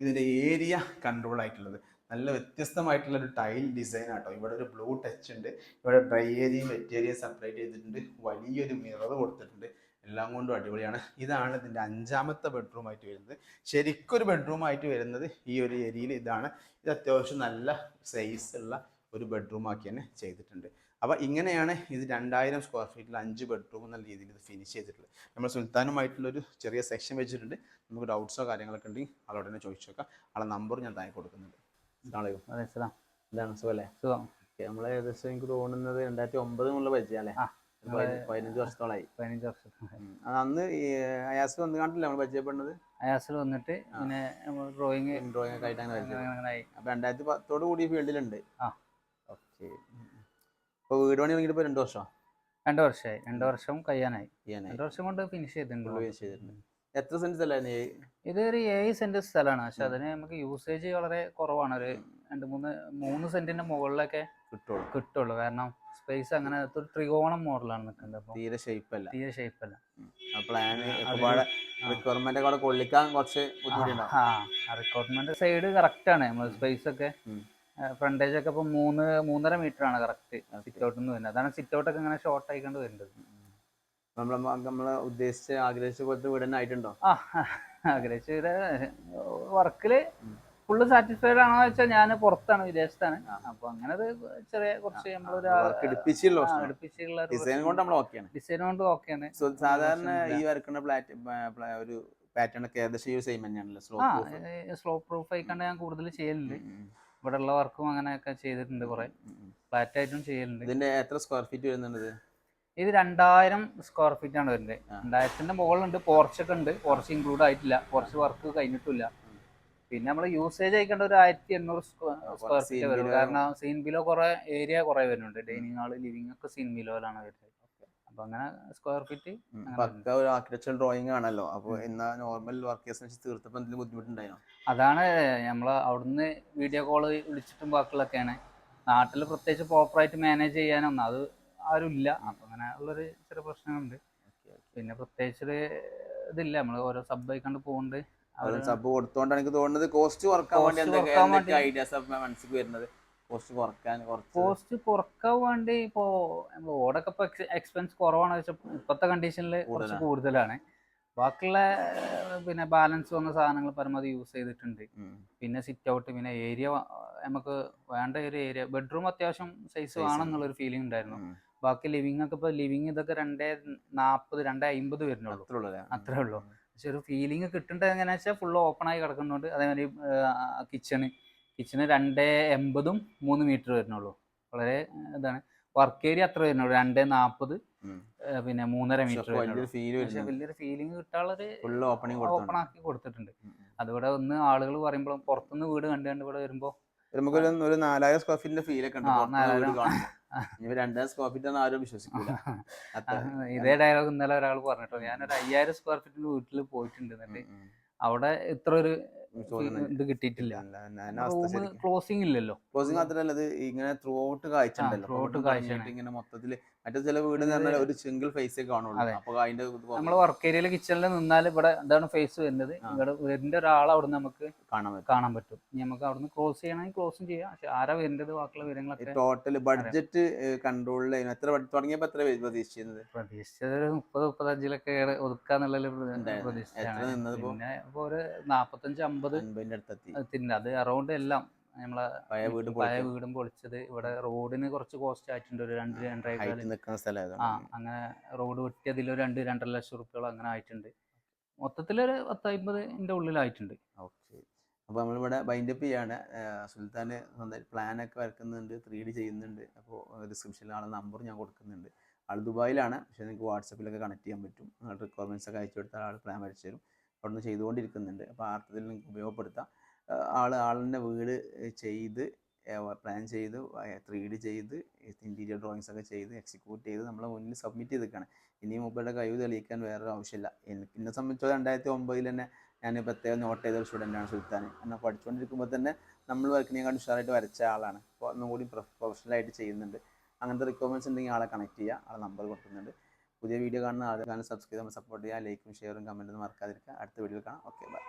ഇതിന്റെ ഏരിയ കൺട്രോൾ ആയിട്ടുള്ളത്. നല്ല വ്യത്യസ്തമായിട്ടുള്ള ഒരു ടൈൽ ഡിസൈൻ ആട്ടോ. ഇവിടെ ഒരു ബ്ലൂ ടച്ച് ഉണ്ട്. ഇവിടെ ഡ്രൈ ഏരിയയും വെറ്റ് ഏരിയയും സെപ്പറേറ്റ് ചെയ്തിട്ടുണ്ട്. വലിയൊരു മിറർ കൊടുത്തിട്ടുണ്ട്. എല്ലാം കൊണ്ടും അടിപൊളിയാണ്. ഇതാണ് ഇതിന്റെ അഞ്ചാമത്തെ ബെഡ്റൂം ആയിട്ട് വരുന്നത്. ശരിക്കൊരു ബെഡ്റൂമായിട്ട് ബെഡ്റൂം ആയിട്ട് വരുന്നത് ഈ ഒരു ഏരിയയിൽ ഇതാണ്. ഇത് അത്യാവശ്യം നല്ല സൈസ് ഉള്ള ഒരു ബെഡ്റൂം ആക്കി തന്നെ ചെയ്തിട്ടുണ്ട്. അപ്പോൾ ഇങ്ങനെയാണ് ഇത് രണ്ടായിരം സ്ക്വയർ ഫീറ്റിൽ അഞ്ച് ബെഡ്റൂം എന്നുള്ള രീതിയിൽ ഇത് ഫിനിഷ് ചെയ്തിട്ടുള്ളത്. നമ്മൾ സുൽത്താനുമായിട്ടുള്ളൊരു ചെറിയ സെക്ഷൻ വെച്ചിട്ടുണ്ട്. നമുക്ക് ഡൗട്ട്സോ കാര്യങ്ങളൊക്കെ ഉണ്ടെങ്കിൽ ആളോട് തന്നെ ചോദിച്ചു നോക്കാം. ആളെ നമ്പർ ഞാൻ താഴെ കൊടുക്കുന്നുണ്ട്. അതെ സാ എന്താണ് സുഖല്ലേ സുഖം ഓക്കെ നമ്മൾ ഏകദേശം എനിക്ക് തോന്നുന്നത് രണ്ടായിരത്തി ഒമ്പത് എന്നുള്ള പരിചയം അല്ലേ? പതിനഞ്ച് വർഷത്തോളായി. പതിനഞ്ച് വർഷം അന്ന് അയാസ് വന്ന് കണ്ടില്ല നമ്മൾ പരിചയപ്പെടുന്നത്? അയാസിൽ വന്നിട്ട് പിന്നെ ഡ്രോയിങ് ഡ്രോയിങ് ഒക്കെ ആയിട്ട് അങ്ങനെ അപ്പൊ രണ്ടായിരത്തി പത്തോട് കൂടി ഫീൽഡിലുണ്ട്. ആ. ഓക്കെ. ഇപ്പൊ വീട് പണി തുടങ്ങിയിട്ട് ഇപ്പൊ രണ്ട് വർഷം? രണ്ട് വർഷമായി രണ്ട് വർഷം കഴിയാനായി രണ്ടു രണ്ട് വർഷം കൊണ്ട് ഫിനിഷ് ചെയ്തിട്ടുണ്ട്. ഫിനിഷ് ചെയ്തിട്ടുണ്ട്. എത്ര സെന്റ് സ്ഥലമാണ് ഇത് ഒരു ഏഴ് സെന്റ് സ്ഥലമാണ്. പക്ഷെ അതിന് നമുക്ക് യൂസേജ് വളരെ കുറവാണ്. ഒരു രണ്ട് മൂന്ന് മൂന്ന് സെന്റിന്റെ മുകളിലൊക്കെ കിട്ടുള്ളൂ. കിട്ടുള്ളൂ. കാരണം സ്പേസ് അങ്ങനെ ഒരു ത്രികോണം മോഡലാണ് നിൽക്കുന്നത് തീരെ ഷേപ്പ് അല്ല. തീരെ ഷേപ്പ് അല്ല. പ്ലാന് ഒരുപാട്. റിക്വയർമെന്റ് കൊള്ളിക്കാൻ കുറച്ച് ബുദ്ധിമുട്ടുണ്ടാവും. റിക്വയർമെന്റ് സൈഡ് കറക്റ്റ് ആണ്. നമ്മൾ സ്പേസ് ഒക്കെ ഫ്രണ്ടേജ് ഒക്കെ ഇപ്പൊ മൂന്ന് മൂന്നര മീറ്റർ ആണ് കറക്റ്റ് സിറ്റ് ഔട്ട് നിന്ന് വരുന്നത്. അതാണ് സിറ്റ് ഔട്ട് ഒക്കെ ഇങ്ങനെ ഷോർട്ട് ആയിക്കൊണ്ട് വരുന്നത്. നമ്മൾ നമ്മളെ ഉദ്ദേശിച്ച ആഗ്രഹിച്ച പോലത്തെ വീട് തന്നെ ആയിട്ടുണ്ടോ ആ ആഗ്രഹിച്ച വർക്കിൽ ഫുള്ള് സാറ്റിസ്ഫൈഡ് ആണോ വെച്ചാൽ ഞാൻ പുറത്താണ് വിദേശത്താണ്. അപ്പൊ അങ്ങനെ ചെറിയ കുറച്ച് നമ്മളൊരു ഡിസൈൻ കൊണ്ട് നമ്മൾ ഓക്കെയാണ് ഡിസൈൻ കൊണ്ട് ഓക്കെയാണ് സോ സാധാരണ ഈ വരക്കുന്ന പ്ലാറ്റ് ഒരു പാറ്റേൺ ഒക്കെ ഏകദേശം ഈ സെയിം തന്നെയാണല്ലോ സ്ലോ ആ സ്ലോ പ്രൂഫ് ആയിക്കാണ്ട് ഞാൻ കൂടുതൽ ചെയ്യലുണ്ട് ഇവിടെ ഉള്ള വർക്കും അങ്ങനെയൊക്കെ ചെയ്തിട്ടുണ്ട് കുറെ. ഫ്ലാറ്റ് ആയിട്ടും ചെയ്യലുണ്ട്. ഇതിന്റെ എത്ര സ്ക്വയർ ഫീറ്റ് വരുന്നുണ്ട് ഇത്? രണ്ടായിരം സ്ക്വയർ ഫീറ്റ് ആണ് വരുന്നത്. രണ്ടായിരത്തിന്റെ മുകളിലുണ്ട്. പോർച്ചൊക്കെ ഉണ്ട്. പോർച്ച് ഇൻക്ലൂഡ് ആയിട്ടില്ല. പോർച്ച് വർക്ക് കഴിഞ്ഞിട്ടില്ല. പിന്നെ നമ്മൾ യൂസേജ് ആയിക്കേണ്ട ഒരു ആയിരത്തി എണ്ണൂറ് സ്ക്വയർ ഫീറ്റ് വരും. കാരണം സീൻ ബിലോ കുറെ ഏരിയ കുറെ വരുന്നുണ്ട്. ഡൈനിങ് ഹാൾ ലിവിംഗ് ഒക്കെ സീൻ ബിലോയിലാണ് വരുന്നത്. അപ്പൊ അങ്ങനെ സ്ക്വയർ ഫീറ്റ് പക്ക ഒരു ആർക്കിടെക്ചർ ഡ്രോയിങ് ആണല്ലോ. അപ്പോൾ എന്നാ നോർമൽ വർക്കേഴ്സിനെ വെച്ച് തീർത്തപ്പോ എന്തെങ്കിലും ബുദ്ധിമുട്ടുണ്ടായോ അതാണ് നമ്മൾ അവിടുന്ന് വീഡിയോ കോൾ വിളിച്ചിട്ടും ബാക്കിയുള്ളൊക്കെയാണ് നാട്ടിൽ പ്രത്യേകിച്ച് പ്രോപ്പറായിട്ട് മാനേജ് ചെയ്യാനൊന്നും. അത് ആരും ഇല്ല അപ്പൊ അങ്ങനെ ഉള്ളൊരു ചെറിയ പ്രശ്നമുണ്ട് പിന്നെ പ്രത്യേകിച്ച് ഇതില്ല. നമ്മൾ ഓരോ സബ് ആയിക്കൊണ്ട് പോകുന്നുണ്ട് അവർ സബ് കൊടുത്തോണ്ടാണ് എനിക്ക് തോന്നുന്നത് കോസ്റ്റ് കുറയ്ക്കാൻ വേണ്ടി. ഐഡിയാസ് മനസ്സിൽ വരുന്നത്? കോസ്റ്റ് കുറയ്ക്കാൻ കുറച്ച്. കോസ്റ്റ് കുറയ്ക്കാൻ വേണ്ടി ഇപ്പോ ഓടൊക്കെ ഇപ്പൊ എക്സ്പെൻസ് കുറവാണ്. വെച്ചാൽ ഇപ്പത്തെ കണ്ടീഷനിൽ കുറച്ച് കൂടുതലാണ്. ബാക്കിയുള്ള പിന്നെ ബാലൻസ് വന്ന സാധനങ്ങൾ പരമാവധി യൂസ് ചെയ്തിട്ടുണ്ട്. പിന്നെ സിറ്റ് ഔട്ട് പിന്നെ ഏരിയ നമുക്ക് വേണ്ട ഒരു ഏരിയ ബെഡ്റൂം അത്യാവശ്യം സൈസ് വേണം എന്നുള്ള ഒരു ഫീലിംഗ് ഉണ്ടായിരുന്നു. ബാക്കി ലിവിംഗ് ഒക്കെ ഇപ്പൊ ലിവിംഗ് ഇതൊക്കെ രണ്ടേ നാൽപ്പത് രണ്ടേ അമ്പത് വരുന്നുള്ളൂ. അത്രേ ഉള്ളൂ അത്രേ ഉള്ളൂ. പക്ഷെ ഒരു ഫീലിംഗ് കിട്ടേണ്ടത് എങ്ങനെയാ വെച്ചാൽ ഫുള്ള് ഓപ്പൺ ആയി കിടക്കുന്നുണ്ട് അതേമാതിരി കിച്ചണ് കിച്ചണ് രണ്ടേ എൺപതും മൂന്ന് മീറ്റർ വരുന്നുള്ളൂ. വളരെ ഇതാണ്. വർക്ക് ഏരിയ അത്ര വരുന്നുള്ളൂ. രണ്ടേ നാൽപ്പത്. പിന്നെ മൂന്നര മീറ്റർ വലിയൊരു ഫീലിംഗ് കിട്ടാനുള്ളൊരു ഓപ്പൺ ആക്കി കൊടുത്തിട്ടുണ്ട്. അതിവിടെ ഒന്ന് ആളുകൾ പറയുമ്പോഴും പുറത്തുനിന്ന് വീട് കണ്ടു കണ്ട് ഇവിടെ വരുമ്പോ നമുക്കൊരു ഒരു നാലായിരം സ്ക്വയർ ഫീറ്റിന്റെ ഫീൽ ഒക്കെ ഉണ്ട്. രണ്ടായിരം സ്ക്വയർ ഫീറ്റ് ആരും വിശ്വസിക്കില്ല ഇതേ ഡയലോഗ് ഇന്നലെ ഒരാൾ പറഞ്ഞിട്ടോ ഞാനൊരു അയ്യായിരം സ്ക്വയർ ഫീറ്റിന്റെ വീട്ടിൽ പോയിട്ടുണ്ട് എന്നിട്ട്. അവിടെ ഇത്ര ഒരു. ഇത് കിട്ടിയിട്ടില്ല. ക്ലോസിംഗ് ഇല്ലല്ലോ ക്ലോസിംഗ് മാത്രമല്ല ഇത് ഇങ്ങനെ ത്രൂ ഔട്ട് കാഴ്ച ഇങ്ങനെ മൊത്തത്തിൽ മറ്റേ ചില വീട് എന്ന് പറഞ്ഞാൽ ഒരു സിംഗിൾ ഫേസ് കാണുള്ളൂ. അതെ. അപ്പൊ അതിന്റെ നമ്മൾ വർക്ക് ഏരിയയിൽ കിച്ചണിൽ നിന്നാൽ ഇവിടെ എന്താണ് ഫേസ് വരുന്നത്. ഇവിടെ വരുന്ന ഒരാളെ അവിടെ നമുക്ക് കാണാൻ പറ്റും. കാണാൻ പറ്റും. ഇനി നമുക്ക് അവിടുന്ന് ക്ലോസ് ചെയ്യണമെങ്കിൽ ക്ലോസും ചെയ്യാം. പക്ഷെ ആരാ വരുന്നത്? ബാക്കിയുള്ള വിവരങ്ങളൊക്കെ ടോട്ടൽ ബഡ്ജറ്റ് കൺട്രോളിൽ എത്ര തുടങ്ങിയപ്പോ എത്ര പ്രതീക്ഷിച്ചിരുന്നത്? പ്രതീക്ഷിച്ചത് മുപ്പത് മുപ്പത്തഞ്ചിലൊക്കെ ഒതുക്കാന്നുള്ള? പിന്നെ ഒരു നാപ്പത്തഞ്ച് അമ്പത് അടുത്തെത്തി. അത് അറൗണ്ട് എല്ലാം. നമ്മളെ പഴയ വീട് പഴയ വീടും പൊളിച്ചത്. ഇവിടെ റോഡിന് കുറച്ച് കോസ്റ്റ് ആയിട്ടുണ്ട്. ഒരു രണ്ട് രണ്ടര ആ അങ്ങനെ റോഡ് വെട്ടി അതിൽ ഒരു രണ്ട് രണ്ടര ലക്ഷം റുപ്യോളം അങ്ങനെ ആയിട്ടുണ്ട്. മൊത്തത്തിൽ ഒരു പത്തമ്പതിന്റെ ഉള്ളിലായിട്ടുണ്ട്. ഓക്കെ. അപ്പോൾ നമ്മളിവിടെ ബൈൻഡപ്പ് ചെയ്യാണ്. സുൽത്താൻ സ്വന്തം പ്ലാനൊക്കെ വരക്കുന്നുണ്ട്. ത്രീ ഡി ചെയ്യുന്നുണ്ട്. അപ്പോൾ ഡിസ്ക്രിപ്ഷനിൽ ആളെ നമ്പർ ഞാൻ കൊടുക്കുന്നുണ്ട്. ആൾ ദുബായിലാണ്. പക്ഷേ നിങ്ങൾക്ക് വാട്സപ്പിലൊക്കെ കണക്ട് ചെയ്യാൻ പറ്റും. നിങ്ങളുടെ റിക്വയർമെന്റ്സ് ഒക്കെ അയച്ചു കൊടുത്താൽ ആൾ പ്ലാൻ വരച്ചു തരും. അവിടുന്ന് ചെയ്തുകൊണ്ടിരിക്കുന്നുണ്ട്. അപ്പോൾ ആ അർത്ഥത്തിൽ നിങ്ങൾക്ക് ഉപയോഗപ്പെടുത്താം. ആൾ ആളിന്റെ വീട് ചെയ്ത് പ്ലാൻ ചെയ്ത് ത്രീ ഡി ചെയ്ത് ഇന്റീരിയർ ഡ്രോയിങ്സ് ഒക്കെ ചെയ്ത് എക്സിക്യൂട്ട് ചെയ്ത് നമ്മളെ മുന്നിൽ സബ്മിറ്റ് ചെയ്തിരിക്കുകയാണ് ഇനി മൂപ്പരുടെ കഴിവ് തെളിയിക്കാൻ വേറൊരു ആവശ്യമില്ല. എനിക്ക് എന്നെ സംബന്ധിച്ചോളം രണ്ടായിരത്തി ഒമ്പതിൽ തന്നെ ഞാൻ പ്രത്യേകം നോട്ട് ചെയ്ത ഒരു സ്റ്റുഡന്റാണ് സുൽത്താൻ. എന്നാൽ പഠിച്ചുകൊണ്ടിരിക്കുമ്പോൾ തന്നെ നമ്മൾ വർക്കിനെക്കാൾ ഉഷാറായിട്ട് വരച്ച ആളാണ്. അപ്പോൾ ഒന്നും കൂടി പ്രൊഫഷണലായിട്ട് ചെയ്യുന്നുണ്ട്. അങ്ങനത്തെ റിക്വയർമെന്റ്സ് ഉണ്ടെങ്കിൽ ആളെ കണക്ട് ചെയ്യുക ആളെ നമ്പർ കൊടുക്കുന്നുണ്ട്. പുതിയ വീഡിയോ കാണുന്ന ആൾക്കാരെ സബ്സ്ക്രൈബ് ചെയ്യുമ്പോൾ സപ്പോർട്ട് ചെയ്യുക ലൈക്കും ഷെയറും കമന്റും മറക്കാതിരിക്കുക. അടുത്ത വീഡിയോയിൽ കാണാം. Okay bye